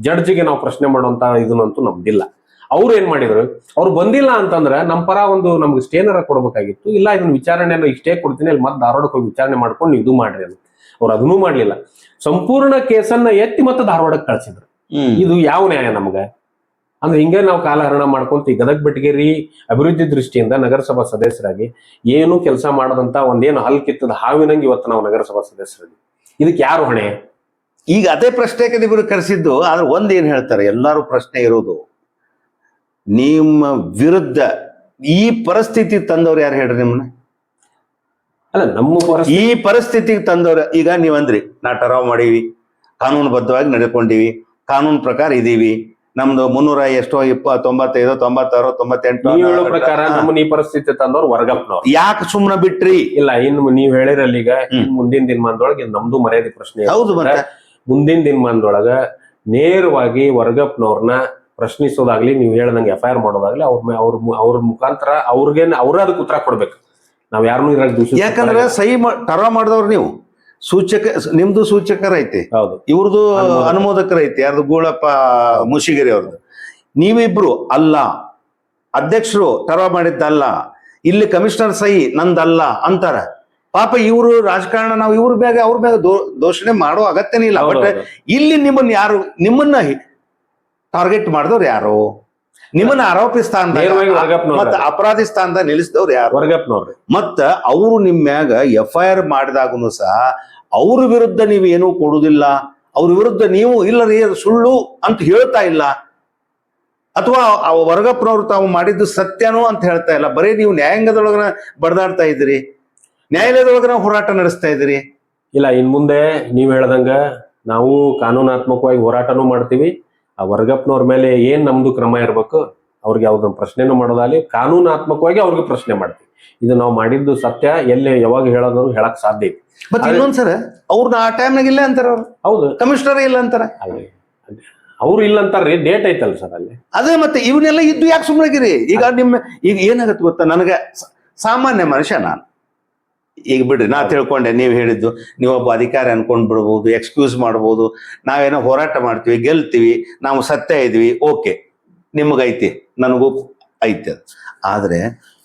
Speaker 2: ಜಡ್ಜ್ಗೆ ನಾವು ಪ್ರಶ್ನೆ ಮಾಡುವಂತ ಇದನ್ನಂತೂ ನಮ್ದಿಲ್ಲ. ಅವ್ರು ಏನ್ ಮಾಡಿದ್ರು ಅವ್ರು ಬಂದಿಲ್ಲ ಅಂತಂದ್ರೆ ನಮ್ಮ ಪರ ಒಂದು ನಮ್ಗೆ ಸ್ಟೇನರ ಕೊಡಬೇಕಾಗಿತ್ತು. ಇಲ್ಲ ಇದನ್ನ ವಿಚಾರಣೆಯನ್ನು ಇಷ್ಟೇ ಕೊಡ್ತೀನಿ ಅಲ್ಲಿ ಮತ್ತೆ ಧಾರವಾಡಕ್ಕೆ ಹೋಗಿ ವಿಚಾರಣೆ ಮಾಡ್ಕೊಂಡು ಇದು ಮಾಡ್ರಿ ಅಂತ. ಅವ್ರು ಅದನ್ನೂ ಮಾಡ್ಲಿಲ್ಲ. ಸಂಪೂರ್ಣ ಕೇಸನ್ನ ಎತ್ತಿ ಮತ್ತೆ ಧಾರವಾಡಕ್ಕೆ ಕಳ್ಸಿದ್ರು. ಇದು ಯಾವ ನ್ಯಾಯ ನಮ್ಗೆ? ಅಂದ್ರೆ ಹಿಂಗೆ ನಾವು ಕಾಲಹರಣ ಮಾಡ್ಕೊಂತ ಈ ಗದಗ ಬೆಟಗೇರಿ ಅಭಿವೃದ್ಧಿ ದೃಷ್ಟಿಯಿಂದ ನಗರಸಭಾ ಸದಸ್ಯರಾಗಿ ಏನು ಕೆಲಸ ಮಾಡದಂತ ಒಂದೇನು ಹಲ್ ಕಿತ್ತದ ಹಾವಿನಂಗೆ ಇವತ್ತು ನಾವು ನಗರಸಭಾ ಸದಸ್ಯರಾಗಿ. ಇದಕ್ಕೆ ಯಾರು ಹೊಣೆ?
Speaker 1: ಈಗ ಅದೇ ಪ್ರಶ್ನೆಗೆ ಇವರು ಕರೆಸಿದ್ದು ಆದ್ರೆ ಒಂದ್ ಏನ್ ಹೇಳ್ತಾರೆ? ಎಲ್ಲಾರು ಪ್ರಶ್ನೆ ಇರೋದು. ನಿಮ್ಮ ವಿರುದ್ಧ ಈ ಪರಿಸ್ಥಿತಿ ತಂದವ್ರು ಯಾರು ಹೇಳ್ರಿ ನಿಮ್ಮನ್ನ?
Speaker 2: ಅಲ್ಲ ನಮ್ಮ
Speaker 1: ಈ ಪರಿಸ್ಥಿತಿಗೆ ತಂದವ್ರು ಈಗ ನೀವಂದ್ರಿ ನಾ ಟರಾವ್ ಮಾಡೀವಿ. ಕಾನೂನುಬದ್ಧವಾಗಿ ನಡ್ಕೊಂಡಿವಿ. ಕಾನೂನು ಪ್ರಕಾರ ಇದೀವಿ. ನಮ್ದು ಮುನ್ನೂರ ಎಷ್ಟೋ ಇಪ್ಪ ತೊಂಬತ್ತೈದು ತೊಂಬತ್ತಾರು ತೊಂಬತ್ತೆಂಟು
Speaker 2: ನೀವು ಹೇಳೋ ಪ್ರಕಾರ ನಮ್ಮನ್ನ ಈ ಪರಿಸ್ಥಿತಿ ತಂದವ್ರು ವರ್ಗಪ್ನವ್ರು
Speaker 1: ಯಾಕೆ ಸುಮ್ನ ಬಿಟ್ರಿ?
Speaker 2: ಇಲ್ಲ ಇನ್ನು ನೀವ್ ಹೇಳಿರಲ್ಲ ಈಗ ಇನ್ ಮುಂದಿನ ದಿನಮಾನದೊಳಗೆ ನಮ್ದು ಮರ್ಯಾದೆ ಪ್ರಶ್ನೆ ಇದೆ.
Speaker 1: ಹೌದು ಮತ್ತೆ.
Speaker 2: ಮುಂದಿನ ದಿನಮಾನದೊಳಗ ನೇರವಾಗಿ ವರ್ಗಪ್ನವ್ರನ್ನ ಪ್ರಶ್ನಿಸೋದಾಗ್ಲಿ ನೀವು ಹೇಳ್ದಂಗೆ ಎಫ್ ಐ ಆರ್ ಮಾಡೋದಾಗ್ಲಿ ಅವ್ರ ಮೇ- ಅವ್ರ ಮು- ಅವ್ರ ಮುಖಾಂತರ ಅವ್ರಿಗೆ ಅವ್ರ ಅದಕ್ಕೆ ಉತ್ತರ ಕೊಡ್ಬೇಕು. ನಾವ್ ಯಾರನ್ನೂ ಇದ್ರಾಗ
Speaker 1: ಯಾಕಂದ್ರೆ ಸಹಿ ಟರ್ವ ಮಾಡಿದವ್ರು ನೀವು. ಸೂಚಕ ನಿಮ್ದು ಸೂಚಕರ ಐತಿ
Speaker 2: ಹೌದು.
Speaker 1: ಇವ್ರದ್ದು ಅನುಮೋದಕರ ಐತಿ ಯಾರ್ದು ಗೂಳಪ್ಪ ಮುಷಿಗಿರಿ ಅವ್ರದ್ದು ನೀವಿಬ್ರು ಅಲ್ಲ. ಅಧ್ಯಕ್ಷರು ತರ ಮಾಡಿದ್ದಲ್ಲ. ಇಲ್ಲಿ ಕಮಿಷನರ್ ಸಹಿ ನಂದಲ್ಲ ಅಂತಾರ. ಪಾಪ ಇವರು ರಾಜಕಾರಣ ನಾವು ಇವ್ರ ಮ್ಯಾಗ ಅವ್ರ ಮ್ಯಾಗ ದೋಷಣೆ ಮಾಡೋ ಅಗತ್ಯನೇ ಇಲ್ಲ. ಬಟ್ ಇಲ್ಲಿ ನಿಮ್ಮನ್ನ ಯಾರು ನಿಮ್ಮನ್ನ ಟಾರ್ಗೆಟ್ ಮಾಡಿದವ್ರು ಯಾರು? ನಿಮ್ಮನ್ನ ಆರೋಪಿ ಸ್ಥಾನದಾಗ
Speaker 2: ವರ್ಗಪ್ನವ್ರು.
Speaker 1: ಮತ್ತೆ ಅಪರಾಧಿ ಸ್ಥಾನದ ನಿಲ್ಲಿಸಿದವ್ರು ಯಾರು?
Speaker 2: ವರ್ಗಪ್ನವ್ರು.
Speaker 1: ಮತ್ತ ಅವರು ನಿಮ್ ಮ್ಯಾಗ ಎಫ್ ಐ ಆರ್ ಮಾಡಿದಾಗನು ಸಹ ಅವ್ರ ವಿರುದ್ಧ ನೀವು ಏನೂ ಕೊಡುದಿಲ್ಲ ಅವ್ರ ವಿರುದ್ಧ ನೀವು ಇಲ್ಲ ರೀ ಅದು ಸುಳ್ಳು ಅಂತ ಹೇಳ್ತಾ ಇಲ್ಲ. ಅಥವಾ ವರ್ಗಪ್ಪನವ್ರು ತಾವು ಮಾಡಿದ್ದು ಸತ್ಯನೋ ಅಂತ ಹೇಳ್ತಾ ಇಲ್ಲ. ಬರೀ ನೀವು ನ್ಯಾಯಾಂಗದೊಳಗನ ಬಡದಾಡ್ತಾ ಇದ್ದೀರಿ ನ್ಯಾಯಾಲಯದೊಳಗನ ಹೋರಾಟ ನಡೆಸ್ತಾ ಇದ್ದೀರಿ.
Speaker 2: ಇಲ್ಲ ಇನ್ ಮುಂದೆ ನೀವ್ ಹೇಳ್ದಂಗ ನಾವು ಕಾನೂನಾತ್ಮಕವಾಗಿ ಹೋರಾಟನೂ ಮಾಡ್ತೀವಿ. ಆ ವರ್ಗಪ್ಪನವ್ರ ಮೇಲೆ ಏನ್ ನಮ್ದು ಕ್ರಮ ಇರ್ಬೇಕು ಅವ್ರಿಗೆ ಯಾವ್ದೊಂದು ಪ್ರಶ್ನೆನೂ ಮಾಡೋದಾಗಲಿ ಕಾನೂನಾತ್ಮಕವಾಗಿ ಅವ್ರಿಗೆ ಪ್ರಶ್ನೆ ಮಾಡ್ತೀವಿ. ಇದು ನಾವು ಮಾಡಿದ್ದು ಸತ್ಯ ಎಲ್ಲಿ ಯಾವಾಗ ಹೇಳೋದ್ರು ಹೇಳಕ್ ಸಾಧ್ಯ ಐತಿ ಬಟ್
Speaker 1: ಇನ್ನೊಂದ್ಸರ ಅವ್ರನ್ನ ಆ ಟೈಮ್ನಾಗ ಇಲ್ಲ ಅಂತಾರೆ ಅವ್ರು.
Speaker 2: ಹೌದು.
Speaker 1: ಕಮಿಷನರ್ ಇಲ್ಲ ಅಂತಾರೆ.
Speaker 2: ಅಲ್ಲಿ ಅವ್ರು ಇಲ್ಲ ಅಂತಾರ್ರಿ ಡೇಟ್ ಐತಲ್ಲ ಸರ್ ಅಲ್ಲಿ?
Speaker 1: ಅದೇ ಮತ್ತೆ ಇವನ್ನೆಲ್ಲ ಇದ್ದು ಯಾಕೆ ಸುಮ್ಮನೆಗಿರಿ ಈಗ ನಿಮ್ಮ ಈಗ ಏನಾಗತ್ತೆ ಗೊತ್ತಾ? ನನಗೆ ಸಾಮಾನ್ಯ ಮನುಷ್ಯ ನಾನು. ಈಗ ಬಿಡ್ರಿ, ನಾ ತಿಳ್ಕೊಂಡೆ, ನೀವು ಹೇಳಿದ್ದು, ನೀವೊಬ್ಬ ಅಧಿಕಾರಿ ಅನ್ಕೊಂಡ್ ಬಿಡ್ಬೋದು ಎಕ್ಸ್ಕ್ಯೂಸ್ ಮಾಡ್ಬೋದು, ನಾವೇನೋ ಹೋರಾಟ ಮಾಡ್ತೀವಿ, ಗೆಲ್ತೀವಿ, ನಾವು ಸತ್ಯ ಇದ್ವಿ ಓಕೆ ನಿಮಗೈತಿ, ನನಗೂ ಐತೆ ಆದರೆ,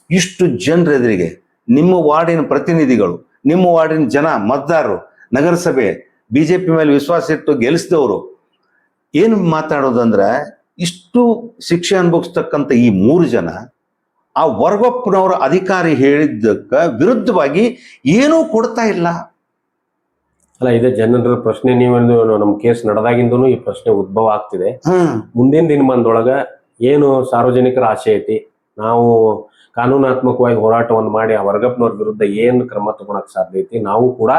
Speaker 1: ಇಷ್ಟು ಜನರ ಎದುರಿಗೆ ನಿಮ್ಮ ವಾರ್ಡಿನ ಪ್ರತಿನಿಧಿಗಳು, ನಿಮ್ಮ ವಾರ್ಡಿನ ಜನ, ಮತದಾರರು, ನಗರಸಭೆ, ಬಿಜೆಪಿ ಮೇಲೆ ವಿಶ್ವಾಸ ಇಟ್ಟು ಗೆಲ್ಲಿಸಿದವರು ಏನು ಮಾತಾಡೋದಂದ್ರೆ, ಇಷ್ಟು ಶಿಕ್ಷೆ ಅನುಭವಿಸ್ತಕ್ಕಂಥ ಈ ಮೂರು ಜನ ಆ ವರ್ಗಪ್ಪನವರ ಅಧಿಕಾರಿ ಹೇಳಿದ್ದಕ್ಕ ವಿರುದ್ಧವಾಗಿ ಏನೂ ಕೊಡ್ತಾ ಇಲ್ಲ.
Speaker 2: ಅಲ್ಲ ಇದೆ ಜನರ ಪ್ರಶ್ನೆ ನೀವೊಂದು ನಮ್ಮ ಕೇಸ್ ನಡೆದಾಗಿಂದೂ ಈ ಪ್ರಶ್ನೆ ಉದ್ಭವ ಆಗ್ತಿದೆ. ಮುಂದಿನ ದಿನಮಾನದೊಳಗ ಏನು ಸಾರ್ವಜನಿಕರ ಆಸೆ ಐತಿ? ನಾವು ಕಾನೂನಾತ್ಮಕವಾಗಿ ಹೋರಾಟವನ್ನು ಮಾಡಿ ಆ ವರ್ಗಪ್ಪನವ್ರ ವಿರುದ್ಧ ಏನು ಕ್ರಮ ತಗೊಳಕ್ ಸಾಧ್ಯ ಐತಿ? ನಾವು ಕೂಡ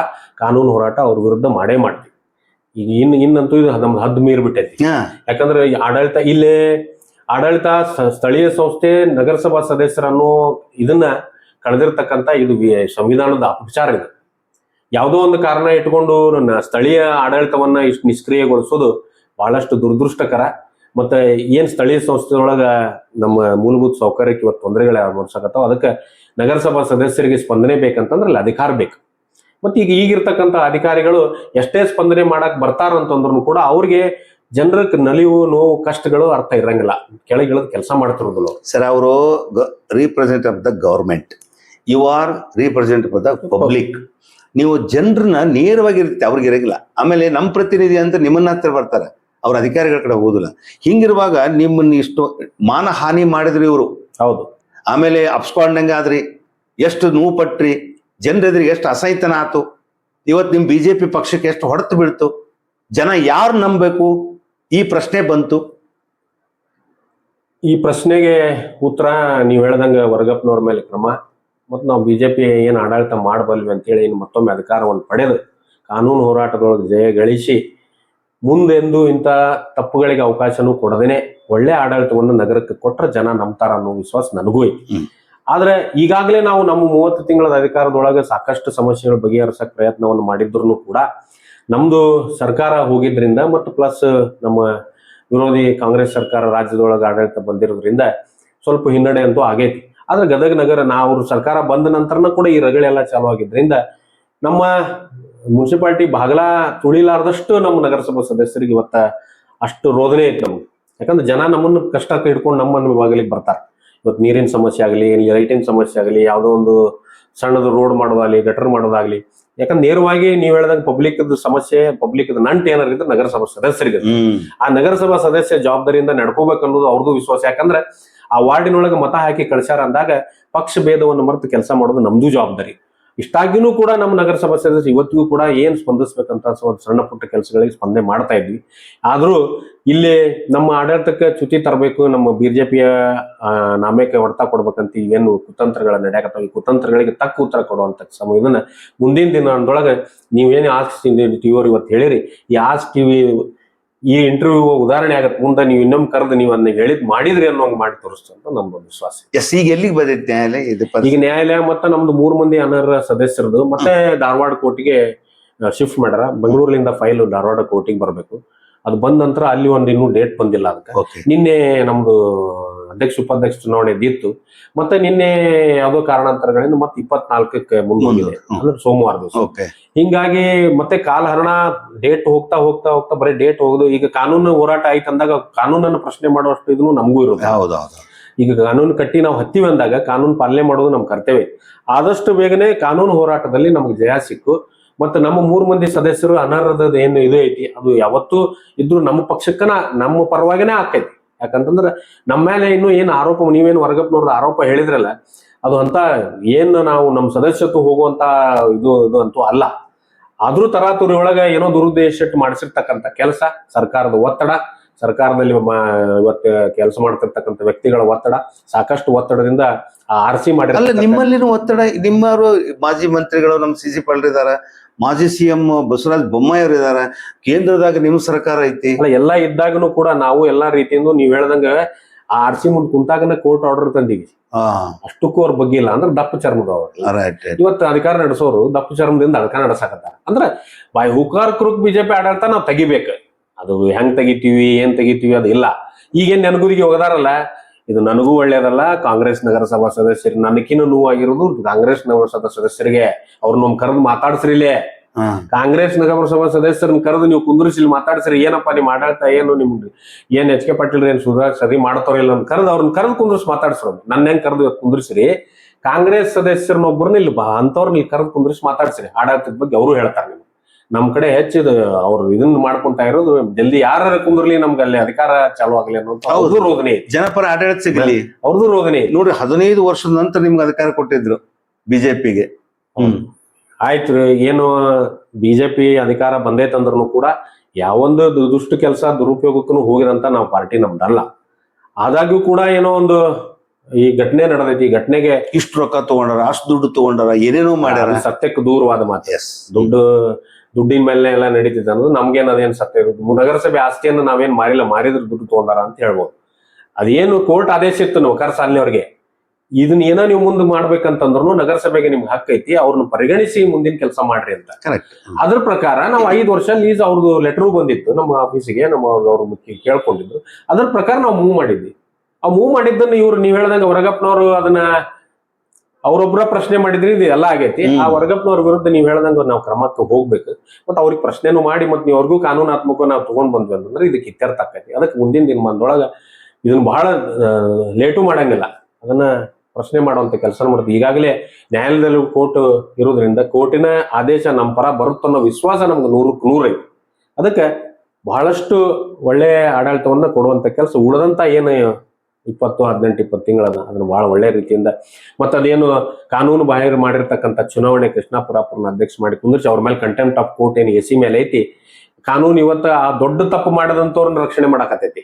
Speaker 2: ಕಾನೂನು ಹೋರಾಟ ಅವ್ರ ವಿರುದ್ಧ ಮಾಡೇ ಮಾಡ್ತೀವಿ. ಈಗ ಇನ್ ಇನ್ನಂತೂ ಇದು ನಮ್ದು ಹದ್ದು ಮೀರ್ ಬಿಟ್ಟೈತಿ. ಯಾಕಂದ್ರೆ ಈ ಆಡಳಿತ ಇಲ್ಲೇ ಆಡಳಿತ ಸ್ಥಳೀಯ ಸಂಸ್ಥೆ, ನಗರಸಭಾ ಸದಸ್ಯರನ್ನು ಇದನ್ನ ಕಳೆದಿರ್ತಕ್ಕಂಥ ಇದು ಸಂವಿಧಾನದ ಅಪಚಾರ ಇದು. ಯಾವುದೋ ಒಂದು ಕಾರಣ ಇಟ್ಕೊಂಡು ಸ್ಥಳೀಯ ಆಡಳಿತವನ್ನ ಇಷ್ಟು ನಿಷ್ಕ್ರಿಯಗೊಳಿಸೋದು ಬಹಳಷ್ಟು ದುರದೃಷ್ಟಕರ. ಮತ್ತೆ ಏನ್ ಸ್ಥಳೀಯ ಸಂಸ್ಥೆಯೊಳಗ ನಮ್ಮ ಮೂಲಭೂತ ಸೌಕರ್ಯಕ್ಕೆ ಇವತ್ತು ತೊಂದರೆಗಳು ಅನುಭವಿಸಕತ್ತಾವ, ಅದಕ್ಕೆ ನಗರಸಭಾ ಸದಸ್ಯರಿಗೆ ಸ್ಪಂದನೆ ಬೇಕಂತಂದ್ರೆ ಅಲ್ಲಿ ಅಧಿಕಾರ ಬೇಕು. ಮತ್ತೆ ಈಗ ಈಗಿರ್ತಕ್ಕಂಥ ಅಧಿಕಾರಿಗಳು ಎಷ್ಟೇ ಸ್ಪಂದನೆ ಮಾಡಕ್ ಬರ್ತಾರಂತಂದ್ರು ಕೂಡ ಅವ್ರಿಗೆ ಜನರಕ್ಕೆ ನಲಿವು ನೋವು ಕಷ್ಟಗಳು ಅರ್ಥ ಇರಂಗಿಲ್ಲ. ಕೆಳಗಿಳಿದ ಕೆಲಸ ಮಾಡ್ತಿರೋದಿಲ್ಲ
Speaker 1: ಸರ್ ಅವರು represent of the government you are represent of the public ನೀವು ಜನರನ್ನ ನೇರವಾಗಿ ಇರುತ್ತೆ ಅವ್ರಿಗೆ ಇರಂಗಿಲ್ಲ. ಆಮೇಲೆ ನಮ್ಮ ಪ್ರತಿನಿಧಿ ಅಂತ ನಿಮ್ಮನ್ನ ಹತ್ರ ಬರ್ತಾರೆ. ಅವ್ರ ಅಧಿಕಾರಿಗಳ ಕಡೆ ಹೋಗುದಿಲ್ಲ. ಹಿಂಗಿರುವಾಗ ನಿಮ್ಮನ್ನ ಇಷ್ಟು ಮಾನ ಹಾನಿ ಮಾಡಿದ್ರಿ ಇವರು.
Speaker 2: ಹೌದು.
Speaker 1: ಆಮೇಲೆ ಅಪ್ಸ್ಕೊಂಡಂಗೆ ಆದ್ರಿ. ಎಷ್ಟು ನೋವು ಪಟ್ರಿ. ಜನರೆದ್ರಿಗೆ ಎಷ್ಟು ಅಸಹಿತನ ಆತು. ಇವತ್ತು ನಿಮ್ಮ ಬಿ ಜೆ ಪಿ ಪಕ್ಷಕ್ಕೆ ಎಷ್ಟು ಹೊಡೆತು ಬೀಳ್ತು. ಜನ ಯಾರು ನಂಬಬೇಕು? ಈ ಪ್ರಶ್ನೆ ಬಂತು.
Speaker 2: ಈ ಪ್ರಶ್ನೆಗೆ ಉತ್ತರ ನೀವು ಹೇಳ್ದಂಗೆ ವರ್ಗಪ್ಪನವ್ರ ಮೇಲೆ ಕ್ರಮ. ಮತ್ತು ನಾವು ಬಿಜೆಪಿ ಏನು ಆಡಳಿತ ಮಾಡಬಲ್ವಿ ಅಂತೇಳಿ ಇನ್ನು ಮತ್ತೊಮ್ಮೆ ಅಧಿಕಾರವನ್ನು ಪಡೆದು ಕಾನೂನು ಹೋರಾಟದೊಳಗೆ ಜಯ ಗಳಿಸಿ ಮುಂದೆಂದು ಇಂಥ ತಪ್ಪುಗಳಿಗೆ ಅವಕಾಶನೂ ಕೊಡದೇನೆ ಒಳ್ಳೆ ಆಡಳಿತವನ್ನು ನಗರಕ್ಕೆ ಕೊಟ್ಟರೆ ಜನ ನಂಬ್ತಾರ ಅನ್ನೋ ವಿಶ್ವಾಸ ನನಗೂ ಐತಿ.
Speaker 1: ಆದರೆ
Speaker 2: ಆದ್ರೆ ಈಗಾಗಲೇ ನಾವು ನಮ್ಮ ಮೂವತ್ತು ತಿಂಗಳ ಅಧಿಕಾರದೊಳಗೆ ಸಾಕಷ್ಟು ಸಮಸ್ಯೆಗಳು ಬಗೆಹರಿಸಕ್ ಪ್ರಯತ್ನವನ್ನು ಮಾಡಿದ್ರು ಕೂಡ ನಮ್ದು ಸರ್ಕಾರ ಹೋಗಿದ್ರಿಂದ ಮತ್ತು ಪ್ಲಸ್ ನಮ್ಮ ವಿರೋಧಿ ಕಾಂಗ್ರೆಸ್ ಸರ್ಕಾರ ರಾಜ್ಯದೊಳಗೆ ಆಡಳಿತ ಬಂದಿರೋದ್ರಿಂದ ಸ್ವಲ್ಪ ಹಿನ್ನಡೆ ಅಂತೂ ಆಗೈತಿ. ಆದ್ರೆ ಗದಗ ನಗರ ನಾವು ಸರ್ಕಾರ ಬಂದ ನಂತರನೂ ಕೂಡ ಈ ರಗಳೆಲ್ಲ ಚಾಲು ಆಗಿದ್ರಿಂದ ನಮ್ಮ ಮುನ್ಸಿಪಾಲಿಟಿ ಬಾಗಲ ತುಳಿಲಾರದಷ್ಟು ನಮ್ಮ ನಗರಸಭಾ ಸದಸ್ಯರಿಗೆ ಇವತ್ತ ಅಷ್ಟು ರೋದನೆ ಐತೆ ನಮ್ಗೆ. ಯಾಕಂದ್ರೆ ಜನ ನಮ್ಮನ್ನು ಕಷ್ಟ ಇಟ್ಕೊಂಡು ನಮ್ಮನ್ನು ಬಾಗಿಲಿಗೆ ಬರ್ತಾರೆ. ಇವತ್ತು ನೀರಿನ ಸಮಸ್ಯೆ ಆಗಲಿ ಲೈಟಿನ ಸಮಸ್ಯೆ ಆಗಲಿ, ಯಾವುದೋ ಒಂದು ಸಣ್ಣದು ರೋಡ್ ಮಾಡೋದಾಗ್ಲಿ ಗಟರ್ ಮಾಡೋದಾಗ್ಲಿ ಯಾಕಂದ್ರೆ ನೇರವಾಗಿ ನೀವು ಹೇಳ್ದಂಗ ಪಬ್ಲಿಕ್ ಸಮಸ್ಯೆ ಪಬ್ಲಿಕ್ ನಂಟು ಏನಾರ ಇದ್ರೆ ನಗರಸಭಾ ಸದಸ್ಯರಿಗೆ ಆ ನಗರಸಭಾ ಸದಸ್ಯ ಜವಾಬ್ದಾರಿಯಿಂದ ನಡ್ಕೋಬೇಕು ಅನ್ನೋದು ಅವ್ರದ್ದು ವಿಶ್ವಾಸ. ಯಾಕಂದ್ರೆ ಆ ವಾರ್ಡಿನೊಳಗೆ ಮತ ಹಾಕಿ ಕಳ್ಸ್ಯಾರ ಅಂದಾಗ ಪಕ್ಷ ಭೇದವನ್ನು ಮರೆತು ಕೆಲಸ ಮಾಡೋದು ನಮ್ದು ಜವಾಬ್ದಾರಿ. ಇಷ್ಟಾಗಿನೂ ಕೂಡ ನಮ್ಮ ನಗರಸಭಾ ಸದಸ್ಯರು ಇವತ್ತಿಗೂ ಕೂಡ ಏನು ಸ್ಪಂದಿಸ್ಬೇಕಂತ ಒಂದು ಸಣ್ಣ ಪುಟ್ಟ ಕೆಲಸಗಳಿಗೆ ಸ್ಪಂದನೆ ಮಾಡ್ತಾ ಇದ್ವಿ ಆದರೂ ಇಲ್ಲಿ ನಮ್ಮ ಆಡಳಿತಕ್ಕೆ ಚ್ಯುತಿ ತರಬೇಕು ನಮ್ಮ ಬಿಜೆಪಿಯ ನಾಮಕ್ಕೆ ಹೊಡ್ತಾ ಕೊಡ್ಬೇಕಂತ ಏನು ಕುತಂತ್ರಗಳ ನಡೆಯಕತ್ತಾವ ಈ ಕುತಂತ್ರಗಳಿಗೆ ತಕ್ಕ ಉತ್ತರ ಕೊಡುವಂತ ಸಮಯದನ್ನ ಮುಂದಿನ ದಿನದೊಳಗೆ ನೀವೇನು ಆಸ್ ಟಿವಿಯವ್ರು ಇವತ್ತು ಹೇಳಿರಿ ಈ ಆಸ್ ಟಿವಿ ಈ ಇಂಟರ್ವ್ಯೂ ಉದಾಹರಣೆ ಆಗತ್ತೆ ಮುಂದೆ ನೀವು ಇನ್ನೊಮ್ಮೆ ಕರೆದು ನೀವು ಅದನ್ನ ಹೇಳಿದ್ ಮಾಡಿದ್ರಿ ಅನ್ನೋಂಗ್ ಮಾಡಿ ತೋರಿಸ್ತು ಅಂತ ನಮ್ದೊಂದು ವಿಶ್ವಾಸ
Speaker 1: ಎಸ್ ಈಗ ಎಲ್ಲಿಗೆ ಬಂದಿತ್ತು ನ್ಯಾಯಾಲಯ? ಇದು
Speaker 2: ಈಗ ನ್ಯಾಯಾಲಯ ಮತ್ತೆ ನಮ್ದು ಮೂರು ಮಂದಿ ಅನರ್ಹ ಸದಸ್ಯರದು. ಮತ್ತೆ ಧಾರವಾಡ ಕೋರ್ಟಿಗೆ ಶಿಫ್ಟ್ ಮಾಡ್ಯಾರ. ಬೆಂಗಳೂರಿಂದ ಫೈಲ್ ಧಾರವಾಡ ಕೋರ್ಟಿಗೆ ಬರಬೇಕು. ಅದು ಬಂದ ನಂತರ ಅಲ್ಲಿ ಒಂದು ಇನ್ನೂ ಡೇಟ್ ಬಂದಿಲ್ಲ ಅದಕ್ಕೆ. ನಿನ್ನೆ ನಮ್ದು ಅಧ್ಯಕ್ಷ ಉಪಾಧ್ಯಕ್ಷ ಚುನಾವಣೆ ಇದ್ದಿತ್ತು ಮತ್ತೆ ನಿನ್ನೆ ಯಾವುದೋ ಕಾರಣಾಂತರಗಳಿಂದ ಮತ್ತೆ ಇಪ್ಪತ್ನಾಲ್ಕಕ್ಕೆ ಮುಂದೋಗಿದೆ. ಅಂದ್ರೆ ಸೋಮವಾರ ದಿವಸ. ಹಿಂಗಾಗಿ ಮತ್ತೆ ಕಾಲಹರಣ ಡೇಟ್ ಹೋಗ್ತಾ ಹೋಗ್ತಾ ಹೋಗ್ತಾ ಬರೀ ಡೇಟ್ ಹೋಗುದು. ಈಗ ಕಾನೂನು ಹೋರಾಟ ಆಯ್ತು ಅಂದಾಗ ಕಾನೂನನ್ನು ಪ್ರಶ್ನೆ ಮಾಡುವಷ್ಟು ಇದನ್ನು ನಮಗೂ ಇರುತ್ತೆ ಈಗ ಕಾನೂನು ಕಟ್ಟಿ ನಾವು ಹತ್ತಿವಿ ಅಂದಾಗ ಕಾನೂನು ಪಾಲನೆ ಮಾಡೋದು ನಮ್ಮ ಕರ್ತವ್ಯ. ಆದಷ್ಟು ಬೇಗನೆ ಕಾನೂನು ಹೋರಾಟದಲ್ಲಿ ನಮ್ಗೆ ಜಯ ಸಿಕ್ಕು. ಮತ್ತೆ ನಮ್ಮ ಮೂರು ಮಂದಿ ಸದಸ್ಯರು ಅನರ್ಹದ ಏನು ಇದು ಐತಿ ಅದು ಯಾವತ್ತೂ ಇದ್ರು ನಮ್ಮ ಪಕ್ಷಕ್ಕನ ನಮ್ಮ ಪರವಾಗಿನೇ ಆಕೈತಿ ಯಾಕಂತಂದ್ರ ನಮ್ಮ ಮೇಲೆ ಇನ್ನು ಏನು ಆರೋಪ, ನೀವೇನು ವರ್ಗಪ್ನವ್ರದ್ದು ಆರೋಪ ಹೇಳಿದ್ರಲ್ಲ, ಅದು ಅಂತ ಏನು ನಾವು ನಮ್ಮ ಸದಸ್ಯತ್ವ ಹೋಗುವಂತ ಇದು ಇದು ಅಂತೂ ಅಲ್ಲ. ಆದ್ರೂ ತರಾತುರಿ ಒಳಗ ಏನೋ ದುರುದ್ದೇಶ ಮಾಡಿಸಿರ್ತಕ್ಕಂಥ ಕೆಲಸ, ಸರ್ಕಾರದ ಒತ್ತಡ ಸರ್ಕಾರದಲ್ಲಿ ಇವತ್ತು ಕೆಲಸ ಮಾಡ್ತಿರ್ತಕ್ಕಂಥ ವ್ಯಕ್ತಿಗಳ ಒತ್ತಡ ಸಾಕಷ್ಟು ಒತ್ತಡದಿಂದ ಆರ್ ಸಿ ಮಾಡಿ
Speaker 1: ಅಲ್ಲ ನಿಮ್ಮಲ್ಲಿನ ಒತ್ತಡ ನಿಮ್ಮವರು ಮಾಜಿ ಮಂತ್ರಿಗಳು ನಮ್ಮ ಸಿ ಸಿ ಪಾಲ್ರಿದ್ದಾರೆ ಮಾಜಿ ಸಿ ಎಂ ಬಸವರಾಜ ಬೊಮ್ಮಾಯಿ ಅವರು ಇದಾರ ಕೇಂದ್ರದಾಗ ನಿಮ್ಮ ಸರ್ಕಾರ ಐತಿ.
Speaker 2: ಅಲ್ಲ ಎಲ್ಲ ಇದ್ದಾಗನು ಕೂಡ ನಾವು ಎಲ್ಲಾ ರೀತಿಯಿಂದ ನೀವ್ ಹೇಳ್ದಂಗ ಆ ಆರ್ ಸಿ ಮುಂದೆ ಕುಂತಾಗನ ಕೋರ್ಟ್ ಆರ್ಡರ್ ತಂದಿವಿ. ಅಷ್ಟಕ್ಕೂ ಅವ್ರ ಬಗ್ಗೆ ಇಲ್ಲ ಅಂದ್ರೆ ದಪ್ಪ
Speaker 1: ರೈಟ್
Speaker 2: ಇವತ್ತು ಅಧಿಕಾರ ನಡೆಸೋರು ದಪ್ಪ ಚರ್ಮದಿಂದ ಅಧಿಕಾರ ನಡೆಸಕತ್ತಾರ ಅಂದ್ರೆ ಬಾಯ್ ಹುಕಾರ್ ಕೃಕ್ ಬಿಜೆಪಿ ಆಡಳಿತ ನಾವು ತೆಗಿಬೇಕು. ಅದು ಹೆಂಗ್ ತೆಗಿತೀವಿ ಏನ್ ತೆಗಿತೀವಿ ಅದು ಇಲ್ಲ. ಈಗೇನ್ ನೆನಗುದಿಗೆ ಹೋಗದಾರಲ್ಲ ಇದು ನನಗೂ ಒಳ್ಳೇದಲ್ಲ ಕಾಂಗ್ರೆಸ್ ನಗರಸಭಾ ಸದಸ್ಯರು ನನಕಿನ ನೋವಾಗಿರೋದು ಕಾಂಗ್ರೆಸ್ ನಗರಸಭಾ ಸದಸ್ಯರಿಗೆ. ಅವ್ರು ನಮ್ ಕರೆದು ಮಾತಾಡ್ಸ್ರಿಲೇ ಕಾಂಗ್ರೆಸ್ ನಗರಸಭಾ ಸದಸ್ಯರನ್ನ ಕರೆದು ನೀವು ಕುಂದ್ರಿಸಿ ಇಲ್ಲಿ ಮಾತಾಡ್ಸಿರಿ ಏನಪ್ಪ ನೀವು ಆಡಳಿತ ಏನು ನಿಮ್ದು? ಏನ್ ಎಚ್ ಕೆ ಪಾಟೀಲ್ ಏನ್ ಸುಧಾ ಸರಿ ಮಾಡ್ತಾರ ಇಲ್ಲ ಅಂತ ಕರೆದು ಅವ್ರನ್ನ ಕರೆದು ಕುಂದ್ರಿಸಿ ಮಾತಾಡ್ಸ್ರು ನನ್ನ ಹೆಂಗ್ ಕರೆದು ಕುಂದ್ರಿಸ್ರಿ ಕಾಂಗ್ರೆಸ್ ಸದಸ್ಯರನ್ನೊಬ್ಬರನ್ನ ಇಲ್ಲಿ ಬಾ ಅಂತವ್ರನ್ನ ಇಲ್ಲಿ ಕರೆದು ಕುಂದ್ರಿಸಿ ಮಾತಾಡ್ಸ್ರಿ. ಆಡಳಿತದ ಬಗ್ಗೆ ಅವರು ಹೇಳ್ತಾರೆ ನಿಮ್ಗೆ. ನಮ್ ಕಡೆ ಹೆಚ್ಚಿದ ಅವ್ರು ಇದನ್ನ ಮಾಡ್ಕೊಂತ ಇರೋದು ಜಲ್ದಿ ಯಾರು ಕುಂದ್ರಲಿ ನಮ್ಗೆ ಅಲ್ಲಿ ಅಧಿಕಾರ ಚಾಲು ಆಗಲಿ ಅನ್ನೋದು ರೋದನೆ
Speaker 1: ಜನಪರ ಆಡಳಿತ ಸಿಗಲಿ.
Speaker 2: ಅವ್ರದ್ದು ರೋದನೆ ನೋಡಿ
Speaker 1: ನೋಡ್ರಿ ಹದಿನೈದು ವರ್ಷದ ನಂತರ ನಿಮ್ಗೆ ಅಧಿಕಾರ ಕೊಟ್ಟಿದ್ರು ಬಿಜೆಪಿಗೆ. ಹ್ಮ್.
Speaker 2: ಆಯ್ತು ಏನು ಬಿಜೆಪಿ ಅಧಿಕಾರ ಬಂದೈತಂದ್ರೂ ಕೂಡ ಯಾವೊಂದು ದುಷ್ಟ ಕೆಲಸ ದುರುಪಯೋಗಕ್ಕೂ ಹೋಗಿದಂತ ನಾವು ಪಾರ್ಟಿ ನಮ್ದಲ್ಲ. ಆದಾಗ್ಯೂ ಕೂಡ ಏನೋ ಒಂದು ಈ ಘಟನೆ ನಡೆದೈತಿ. ಈ ಘಟನೆಗೆ
Speaker 1: ಇಷ್ಟು ರೊಕ್ಕ ತಗೊಂಡಾರ ಅಷ್ಟು ದುಡ್ಡು ತಗೊಂಡಾರ ಏನೇನೋ ಮಾಡ್ಯಾರ.
Speaker 2: ಸತ್ಯಕ್ಕೆ ದೂರವಾದ ಮಾತು.
Speaker 1: ಎಸ್
Speaker 2: ದುಡ್ಡು ದುಡ್ಡಿನ ಮೇಲೆ ಎಲ್ಲ ನಡೀತಿದೆ ಅನ್ನೋದು ನಮ್ಗೇನು ಅದೇನು ಸತ್ಯ ಇರುತ್ತೆ ನಗರಸಭೆ ಆಸ್ತಿಯನ್ನು ನಾವೇನ್ ಮಾರಿಲ್ಲ ಮಾರಿದ್ರೆ ದುಡ್ಡು ತಗೊಂಡಾರ ಅಂತ ಹೇಳ್ಬೋದು. ಅದೇನು ಕೋರ್ಟ್ ಆದೇಶ ಇತ್ತು ನಾವು ಕರ್ಸ ಅವ್ರಿಗೆ ಇದನ್ನ ಏನೋ ನೀವು ಮುಂದೆ ಮಾಡ್ಬೇಕಂತಂದ್ರು ನಗರಸಭೆಗೆ ನಿಮ್ಗೆ ಹಕ್ಕು ಐತಿ ಅವ್ರನ್ನ ಪರಿಗಣಿಸಿ ಮುಂದಿನ ಕೆಲಸ ಮಾಡ್ರಿ ಅಂತ.
Speaker 1: ಕರೆಕ್ಟ್
Speaker 2: ಅದ್ರ ಪ್ರಕಾರ ನಾವು ಐದು ವರ್ಷ ಲೀಸ್ ಅವ್ರದ್ದು ಲೆಟರ್ ಬಂದಿತ್ತು ನಮ್ಮ ಆಫೀಸಿಗೆ ನಮ್ಮ ಅವ್ರ ಮುಖ್ಯ ಕೇಳ್ಕೊಂಡಿದ್ರು. ಅದ್ರ ಪ್ರಕಾರ ನಾವು ಮೂವ್ ಮಾಡಿದ್ವಿ. ಆ ಮೂವ್ ಮಾಡಿದ್ದನ್ನ ಇವ್ರು ನೀವ್ ಹೇಳ್ದಂಗೆ ಹೊರಗಪ್ಪನವ್ರು ಅದನ್ನ ಅವ್ರೊಬ್ರ ಪ್ರಶ್ನೆ ಮಾಡಿದ್ರಿ ಇದು ಎಲ್ಲ ಆಗೈತಿ. ಆ ವರ್ಗಪ್ನವ್ರ ವಿರುದ್ಧ ನೀವು ಹೇಳ್ದಂಗ ನಾವು ಕ್ರಮಕ್ಕೆ ಹೋಗ್ಬೇಕು. ಮತ್ತೆ ಅವ್ರಿಗೆ ಪ್ರಶ್ನೆನು ಮಾಡಿ ಮತ್ತೆ ನೀವು ಅವ್ರಿಗೂ ಕಾನೂನಾತ್ಮಕ ನಾವು ತಗೊಂಡ್ ಬಂದ್ವಿ ಅಂತಂದ್ರೆ ಇದಕ್ಕೆ ಇತ್ಯರ್ಥ ಆಕೈತಿ ಅದಕ್ಕೆ ಮುಂದಿನ ದಿನಮಾನದೊಳಗ ಇದನ್ನ ಬಹಳ ಲೇಟು ಮಾಡಂಗಿಲ್ಲ. ಅದನ್ನ ಪ್ರಶ್ನೆ ಮಾಡುವಂತ ಕೆಲಸ ಮಾಡ್ತೀವಿ. ಈಗಾಗಲೇ ನ್ಯಾಯಾಲಯದಲ್ಲಿ ಕೋರ್ಟ್ ಇರೋದ್ರಿಂದ ಕೋರ್ಟಿನ ಆದೇಶ ನಮ್ಮ ಪರ ಬರುತ್ತನ್ನೋ ವಿಶ್ವಾಸ ನಮ್ಗೆ ನೂರಕ್ಕೆ ನೂರೈತಿ. ಅದಕ್ಕೆ ಬಹಳಷ್ಟು ಒಳ್ಳೆ ಆಡಳಿತವನ್ನ ಕೊಡುವಂತ ಕೆಲಸ ಉಳಿದಂತ ಏನು ಇಪ್ಪತ್ತು, ಹದಿನೆಂಟು, ಇಪ್ಪತ್ತು ತಿಂಗಳದ ಅದನ್ನ ಬಹಳ ಒಳ್ಳೆ ರೀತಿಯಿಂದ ಮತ್ತೆ ಅದೇನು ಕಾನೂನು ಬಾಹಿರ ಮಾಡಿರ್ತಕ್ಕಂಥ ಚುನಾವಣೆ ಕೃಷ್ಣಾಪುರಪುರನ ಅಧ್ಯಕ್ಷ ಮಾಡಿ ಕುಂದಿರ್ಸಿ ಅವ್ರ ಮೇಲೆ ಕಂಟೆಂಪ್ಟ್ ಆಫ್ ಕೋರ್ಟ್ ಏನು ಎಸಿ ಮೇಲೆ ಐತಿ, ಕಾನೂನು ಇವತ್ತು ಆ ದೊಡ್ಡ ತಪ್ಪು ಮಾಡದಂತವ್ರನ್ನ ರಕ್ಷಣೆ ಮಾಡಕತ್ತೈತಿ.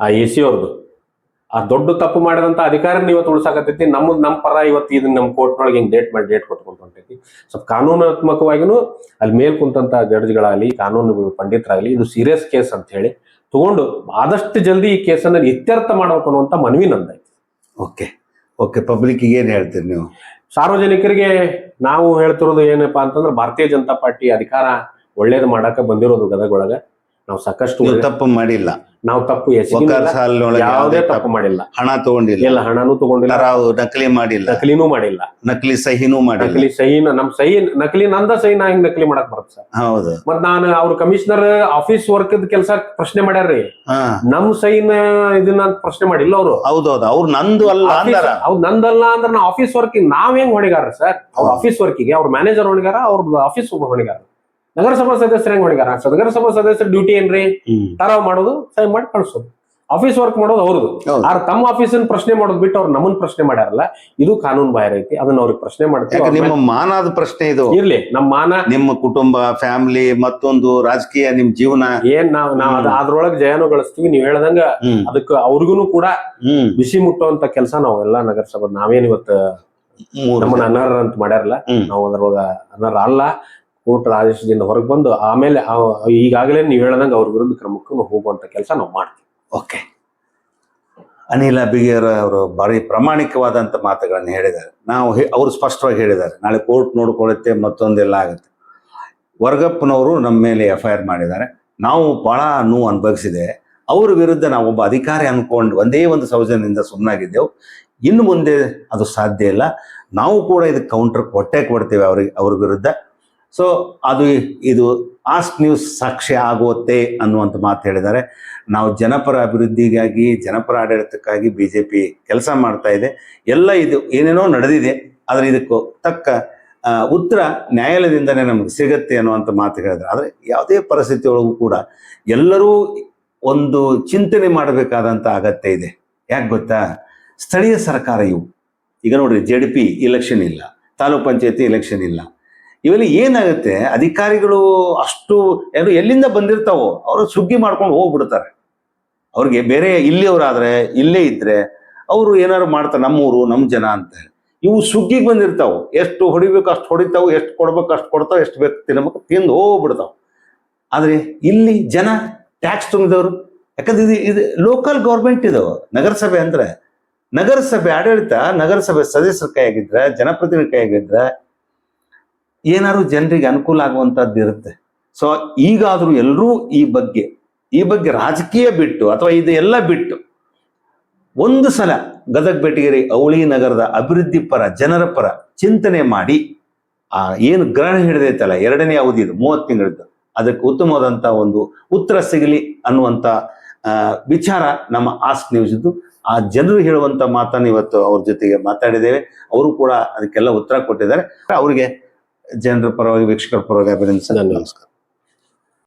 Speaker 2: ಆ ಎ ಸಿ ಆ ದೊಡ್ಡ ತಪ್ಪು ಮಾಡಿದಂತ ಅಧಿಕಾರನ ಇವತ್ತು ಉಳ್ಸಾಕತ್ತೈತಿ. ನಮ್ಮ ನಮ್ಮ ಪರ ಇವತ್ತು ಇದನ್ನ ನಮ್ಮ ಕೋರ್ಟ್ನೊಳಗೆ ಹಿಂಗ್ ಡೇಟ್ ಮಾಡಿ ಡೇಟ್ ಕೊಟ್ಕೊಂತ ಹೊಂಟೈತಿ ಸ್ವಲ್ಪ ಕಾನೂನಾತ್ಮಕವಾಗಿನೂ ಅಲ್ಲಿ ಮೇಲ್ ಕುಂತಂತ ಜಡ್ಜ್ಗಳಾಗಲಿ ಕಾನೂನು ಪಂಡಿತರಾಗಲಿ ಇದು ಸೀರಿಯಸ್ ಕೇಸ್ ಅಂತ ಹೇಳಿ ತಗೊಂಡು ಆದಷ್ಟು ಜಲ್ದಿ ಈ ಕೇಸನ್ನ ಇತ್ಯರ್ಥ ಮಾಡಬೇಕು ಅನ್ನುವಂಥ ಮನವಿ ನಂದಾಯ್ತು.
Speaker 1: ಓಕೆ ಓಕೆ ಪಬ್ಲಿಕ್ಕಿಗೆ ಏನು ಹೇಳ್ತೀರಿ ನೀವು?
Speaker 2: ಸಾರ್ವಜನಿಕರಿಗೆ ನಾವು ಹೇಳ್ತಿರೋದು ಏನಪ್ಪಾ ಅಂತಂದ್ರೆ ಭಾರತೀಯ ಜನತಾ ಪಾರ್ಟಿ ಅಧಿಕಾರ ಒಳ್ಳೇದು ಮಾಡಕ್ಕೆ ಬಂದಿರೋದು ಗದಗೊಳಗೆ. ನಾವು ಸಾಕಷ್ಟು
Speaker 1: ತಪ್ಪು ಮಾಡಿಲ್ಲ.
Speaker 2: ನಾವು ತಪ್ಪು ಯಾವುದೇ ತಪ್ಪು ಮಾಡಿಲ್ಲ.
Speaker 1: ಹಣ ತಗೊಂಡಿಲ್ಲ.
Speaker 2: ಇಲ್ಲ ಹಣನೂ ತಗೊಂಡಿಲ್ಲ.
Speaker 1: ನಾವು ನಕಲಿ ಮಾಡಿಲ್ಲ.
Speaker 2: ನಕಲಿನೂ ಮಾಡಿಲ್ಲ.
Speaker 1: ನಕಲಿ ಸಹಿನೂ ಮಾಡಿ
Speaker 2: ನಕಲಿ ಸಹಿನ ನಮ್ ಸಹಿ ನಕಲಿ ನಂದ ಸಹಿ ನಾ ಹಿಂಗ್ ನಕಲಿ ಮಾಡಕ್ ಬರುತ್ತೆ ಸರ್?
Speaker 1: ಹೌದು.
Speaker 2: ಮತ್ ನಾನು ಅವ್ರ ಕಮಿಷನರ್ ಆಫೀಸ್ ವರ್ಕ್ ಕೆಲಸ ಪ್ರಶ್ನೆ ಮಾಡ್ಯಾರ್ರಿ. ನಮ್ ಸೈನ್ ಇದನ್ನ ಪ್ರಶ್ನೆ ಮಾಡಿಲ್ಲ ಅವರು.
Speaker 1: ಹೌದೌದು. ಅವ್ರು ನಂದು ಅಲ್ಲ ಅಂದಾರ.
Speaker 2: ನಂದ ನಂದಲ್ಲ ಅಂದ್ರೆ ನಾ ಆಫೀಸ್ ವರ್ಕ್ ನಾವ್ ಹೆಂಗ್ ಹೊಣೆಗಾರ ಸರ್? ಅವ್ರ ಆಫೀಸ್ ವರ್ಕಿಗೆ ಅವ್ರ ಮ್ಯಾನೇಜರ್ ಹೊಣೆಗಾರ ಅವ್ರ ಆಫೀಸ್ ಹೊಣೆಗಾರ. ನಗರಸಭಾ ಸದಸ್ಯರು ಹೆಂಗ್ ಮಾಡಿದಾರ? ನಗರಸಭಾ ಸದಸ್ಯರ ಡ್ಯೂಟಿ ಏನ್ರಿ? ತಾರಾವ್ ಮಾಡೋದು ಸೈನ್ ಮಾಡಿ ಕಳ್ಸೋದು. ಆಫೀಸ್ ವರ್ಕ್ ಮಾಡೋದು ಅವ್ರದ್ದು. ಆರ್ ತಮ್ಮ ಆಫೀಸನ್ ಪ್ರಶ್ನೆ ಮಾಡೋದು ಬಿಟ್ಟು ಅವ್ರು ನಮ್ಮನ್ ಪ್ರಶ್ನೆ ಮಾಡ್ಯಾರಲ್ಲ ಇದು ಕಾನೂನು ಬಾಹಿರ ಐತಿ ಅದನ್ನ ಅವ್ರಿಗೆ ಪ್ರಶ್ನೆ ಮಾಡ್ತಾರೆ
Speaker 1: ನಿಮ್ಮ ಮಾನದ ಪ್ರಶ್ನೆ ಇದು?
Speaker 2: ಇರ್ಲಿ ನಮ್ಮ ಮಾನ
Speaker 1: ನಿಮ್ಮ ಕುಟುಂಬ ಫ್ಯಾಮಿಲಿ ಮತ್ತೊಂದು ರಾಜಕೀಯ ನಿಮ್ ಜೀವನ.
Speaker 2: ಏನ್ ನಾವ್ ನಾವ್ ಅದ ಅದ್ರೊಳಗೆ ಜಯನು ಗಳಿಸ್ತೀವಿ ನೀವ್ ಹೇಳ್ದಂಗ ಅದಕ್ಕೆ ಅವ್ರಿಗೂ ಕೂಡ ಬಿಸಿ ಮುಟ್ಟುವಂತ ಕೆಲಸ ನಾವು ಎಲ್ಲಾ ನಗರಸಭಾ ನಾವೇನ್ ಇವತ್ತು ನಮ್ಮನ್ನ ಅನರ್ಹ ಅಂತ ಮಾಡ್ಯಾರಲ್ಲ. ನಾವು ಅದ್ರೊಳಗ ಅನರ್ಹ ಅಲ್ಲ. ಕೋರ್ಟ್ ಆದೇಶದಿಂದ ಹೊರಗೆ ಬಂದು ಆಮೇಲೆ ಈಗಾಗಲೇ ನೀವು ಹೇಳ್ದಂಗೆ ಅವ್ರ ವಿರುದ್ಧ ಕ್ರಮಕ್ಕೂ ನಾವು ಹೋಗುವಂತ ಕೆಲಸ ನಾವು ಮಾಡ್ತೀವಿ.
Speaker 1: ಓಕೆ. ಅನಿಲ ಬಿಗಿಯರ್ ಅವರು ಭಾರಿ ಪ್ರಾಮಾಣಿಕವಾದಂಥ ಮಾತುಗಳನ್ನು ಹೇಳಿದ್ದಾರೆ. ನಾವು ಅವರು ಸ್ಪಷ್ಟವಾಗಿ ಹೇಳಿದ್ದಾರೆ. ನಾಳೆ ಕೋರ್ಟ್ ನೋಡ್ಕೊಳ್ಳುತ್ತೆ, ಮತ್ತೊಂದೆಲ್ಲ ಆಗುತ್ತೆ. ವರ್ಗಪ್ಪನವರು ನಮ್ಮ ಮೇಲೆ ಎಫ್ ಐ ಆರ್ ಮಾಡಿದ್ದಾರೆ. ನಾವು ಭಾಳ ನೋವು ಅನುಭವಿಸಿದೆ. ಅವ್ರ ವಿರುದ್ಧ ನಾವು ಒಬ್ಬ ಅಧಿಕಾರಿ ಅಂದ್ಕೊಂಡು ಒಂದೇ ಒಂದು ಸೌಜನ್ಯದಿಂದ ಸುಮ್ಮನಾಗಿದ್ದೆವು ಇನ್ನು ಮುಂದೆ ಅದು ಸಾಧ್ಯ ಇಲ್ಲ. ನಾವು ಕೂಡ ಇದಕ್ಕೆ ಕೌಂಟರ್ ಕೊಟ್ಟೆ ಕೊಡ್ತೇವೆ ಅವ್ರಿಗೆ, ಅವ್ರ ವಿರುದ್ಧ. ಸೊ ಅದು ಇದು ಆಸ್ಕ್ ನ್ಯೂಸ್ ಸಾಕ್ಷಿ ಆಗುತ್ತೆ ಅನ್ನುವಂಥ ಮಾತು ಹೇಳಿದ್ದಾರೆ. ನಾವು ಜನಪರ ಅಭಿವೃದ್ಧಿಗಾಗಿ, ಜನಪರ ಆಡಳಿತಕ್ಕಾಗಿ ಬಿ ಜೆ ಪಿ ಕೆಲಸ ಮಾಡ್ತಾ ಇದೆ. ಎಲ್ಲ ಇದು ಏನೇನೋ ನಡೆದಿದೆ. ಆದರೆ ಇದಕ್ಕೂ ತಕ್ಕ ಉತ್ತರ ನ್ಯಾಯಾಲಯದಿಂದನೇ ನಮಗೆ ಸಿಗತ್ತೆ ಅನ್ನುವಂಥ ಮಾತು ಹೇಳಿದ್ರೆ ಆದರೆ ಯಾವುದೇ ಪರಿಸ್ಥಿತಿಯೊಳಗೂ ಕೂಡ ಎಲ್ಲರೂ ಒಂದು ಚಿಂತನೆ ಮಾಡಬೇಕಾದಂಥ ಅಗತ್ಯ ಇದೆ. ಯಾಕೆ ಗೊತ್ತಾ? ಸ್ಥಳೀಯ ಸರ್ಕಾರ ಇವು. ಈಗ ನೋಡಿರಿ ಜೆ ಡಿ ಪಿ ಇಲೆಕ್ಷನ್ ಇಲ್ಲ. ತಾಲೂಕ್ ಪಂಚಾಯತಿ ಇಲೆಕ್ಷನ್ ಇಲ್ಲ. ಇವೆಲ್ಲ ಏನಾಗುತ್ತೆ? ಅಧಿಕಾರಿಗಳು ಅಷ್ಟು ಏನು ಎಲ್ಲಿಂದ ಬಂದಿರ್ತಾವೋ ಅವರು ಸುಗ್ಗಿ ಮಾಡ್ಕೊಂಡು ಹೋಗ್ಬಿಡ್ತಾರೆ. ಅವ್ರಿಗೆ ಬೇರೆ ಇಲ್ಲಿಯವರಾದ್ರೆ, ಇಲ್ಲೇ ಇದ್ರೆ ಅವರು ಏನಾದ್ರು ಮಾಡ್ತಾರೆ, ನಮ್ಮೂರು, ನಮ್ಮ ಜನ ಅಂತ. ಇವು ಸುಗ್ಗಿಗೆ ಬಂದಿರ್ತಾವು. ಎಷ್ಟು ಹೊಡಿಬೇಕು ಅಷ್ಟು ಹೊಡಿತಾವು, ಎಷ್ಟು ಕೊಡ್ಬೇಕು ಅಷ್ಟು ಕೊಡ್ತಾವೆ, ಎಷ್ಟು ಬೇಕು ತಿನ್ಬೇಕು ತಿಂದು ಹೋಗ್ಬಿಡ್ತಾವೆ. ಆದರೆ ಇಲ್ಲಿ ಜನ ಟ್ಯಾಕ್ಸ್ ತುಂಬಿದವರು. ಯಾಕಂದ್ರೆ ಇದು ಇದು ಲೋಕಲ್ ಗೌರ್ಮೆಂಟ್ ಇದು, ನಗರಸಭೆ ಅಂದ್ರೆ. ನಗರಸಭೆ ಆಡಳಿತ ನಗರಸಭೆ ಸದಸ್ಯರ ಕೈಯಾಗಿದ್ರೆ ಜನಪ್ರತಿನಿಧಿ ಕೈಯಾಗಿದ್ರೆ ಏನಾದ್ರು ಜನರಿಗೆ ಅನುಕೂಲ ಆಗುವಂಥದ್ದು ಇರುತ್ತೆ. ಸೊ ಈಗಾದರೂ ಎಲ್ಲರೂ ಈ ಬಗ್ಗೆ ಈ ಬಗ್ಗೆ ರಾಜಕೀಯ ಬಿಟ್ಟು ಅಥವಾ ಇದೆಲ್ಲ ಬಿಟ್ಟು ಒಂದು ಸಲ ಗದಗ ಬೆಟಗೇರಿ ಅವಳಿ ನಗರದ ಅಭಿವೃದ್ಧಿ ಪರ, ಜನರ ಪರ ಚಿಂತನೆ ಮಾಡಿ, ಆ, ಏನು ಗ್ರಹಣ ಹಿಡಿದೈತಲ್ಲ, ಎರಡನೇ ಅವಧಿ ಇದು, ಮೂವತ್ತು ತಿಂಗಳದ್ದು, ಅದಕ್ಕೆ ಉತ್ತಮವಾದಂಥ ಒಂದು ಉತ್ತರ ಸಿಗಲಿ ಅನ್ನುವಂಥ ವಿಚಾರ ನಮ್ಮ ಆಸ್ಕ್ ನ್ಯೂಸ್ ಇದ್ದು ಆ ಜನರು ಹೇಳುವಂತ ಮಾತನ್ನು ಇವತ್ತು ಅವ್ರ ಜೊತೆಗೆ ಮಾತಾಡಿದ್ದೇವೆ. ಅವರು ಕೂಡ ಅದಕ್ಕೆಲ್ಲ ಉತ್ತರ ಕೊಟ್ಟಿದ್ದಾರೆ. ಅವರಿಗೆ ಜನರ ಪರವಾಗಿ ವೀಕ್ಷಕರ ಪರವಾಗಿ ಅಭಿನಂದಿಸ
Speaker 2: ಧನ್ಯವಾದ.
Speaker 1: ನಮಸ್ಕಾರ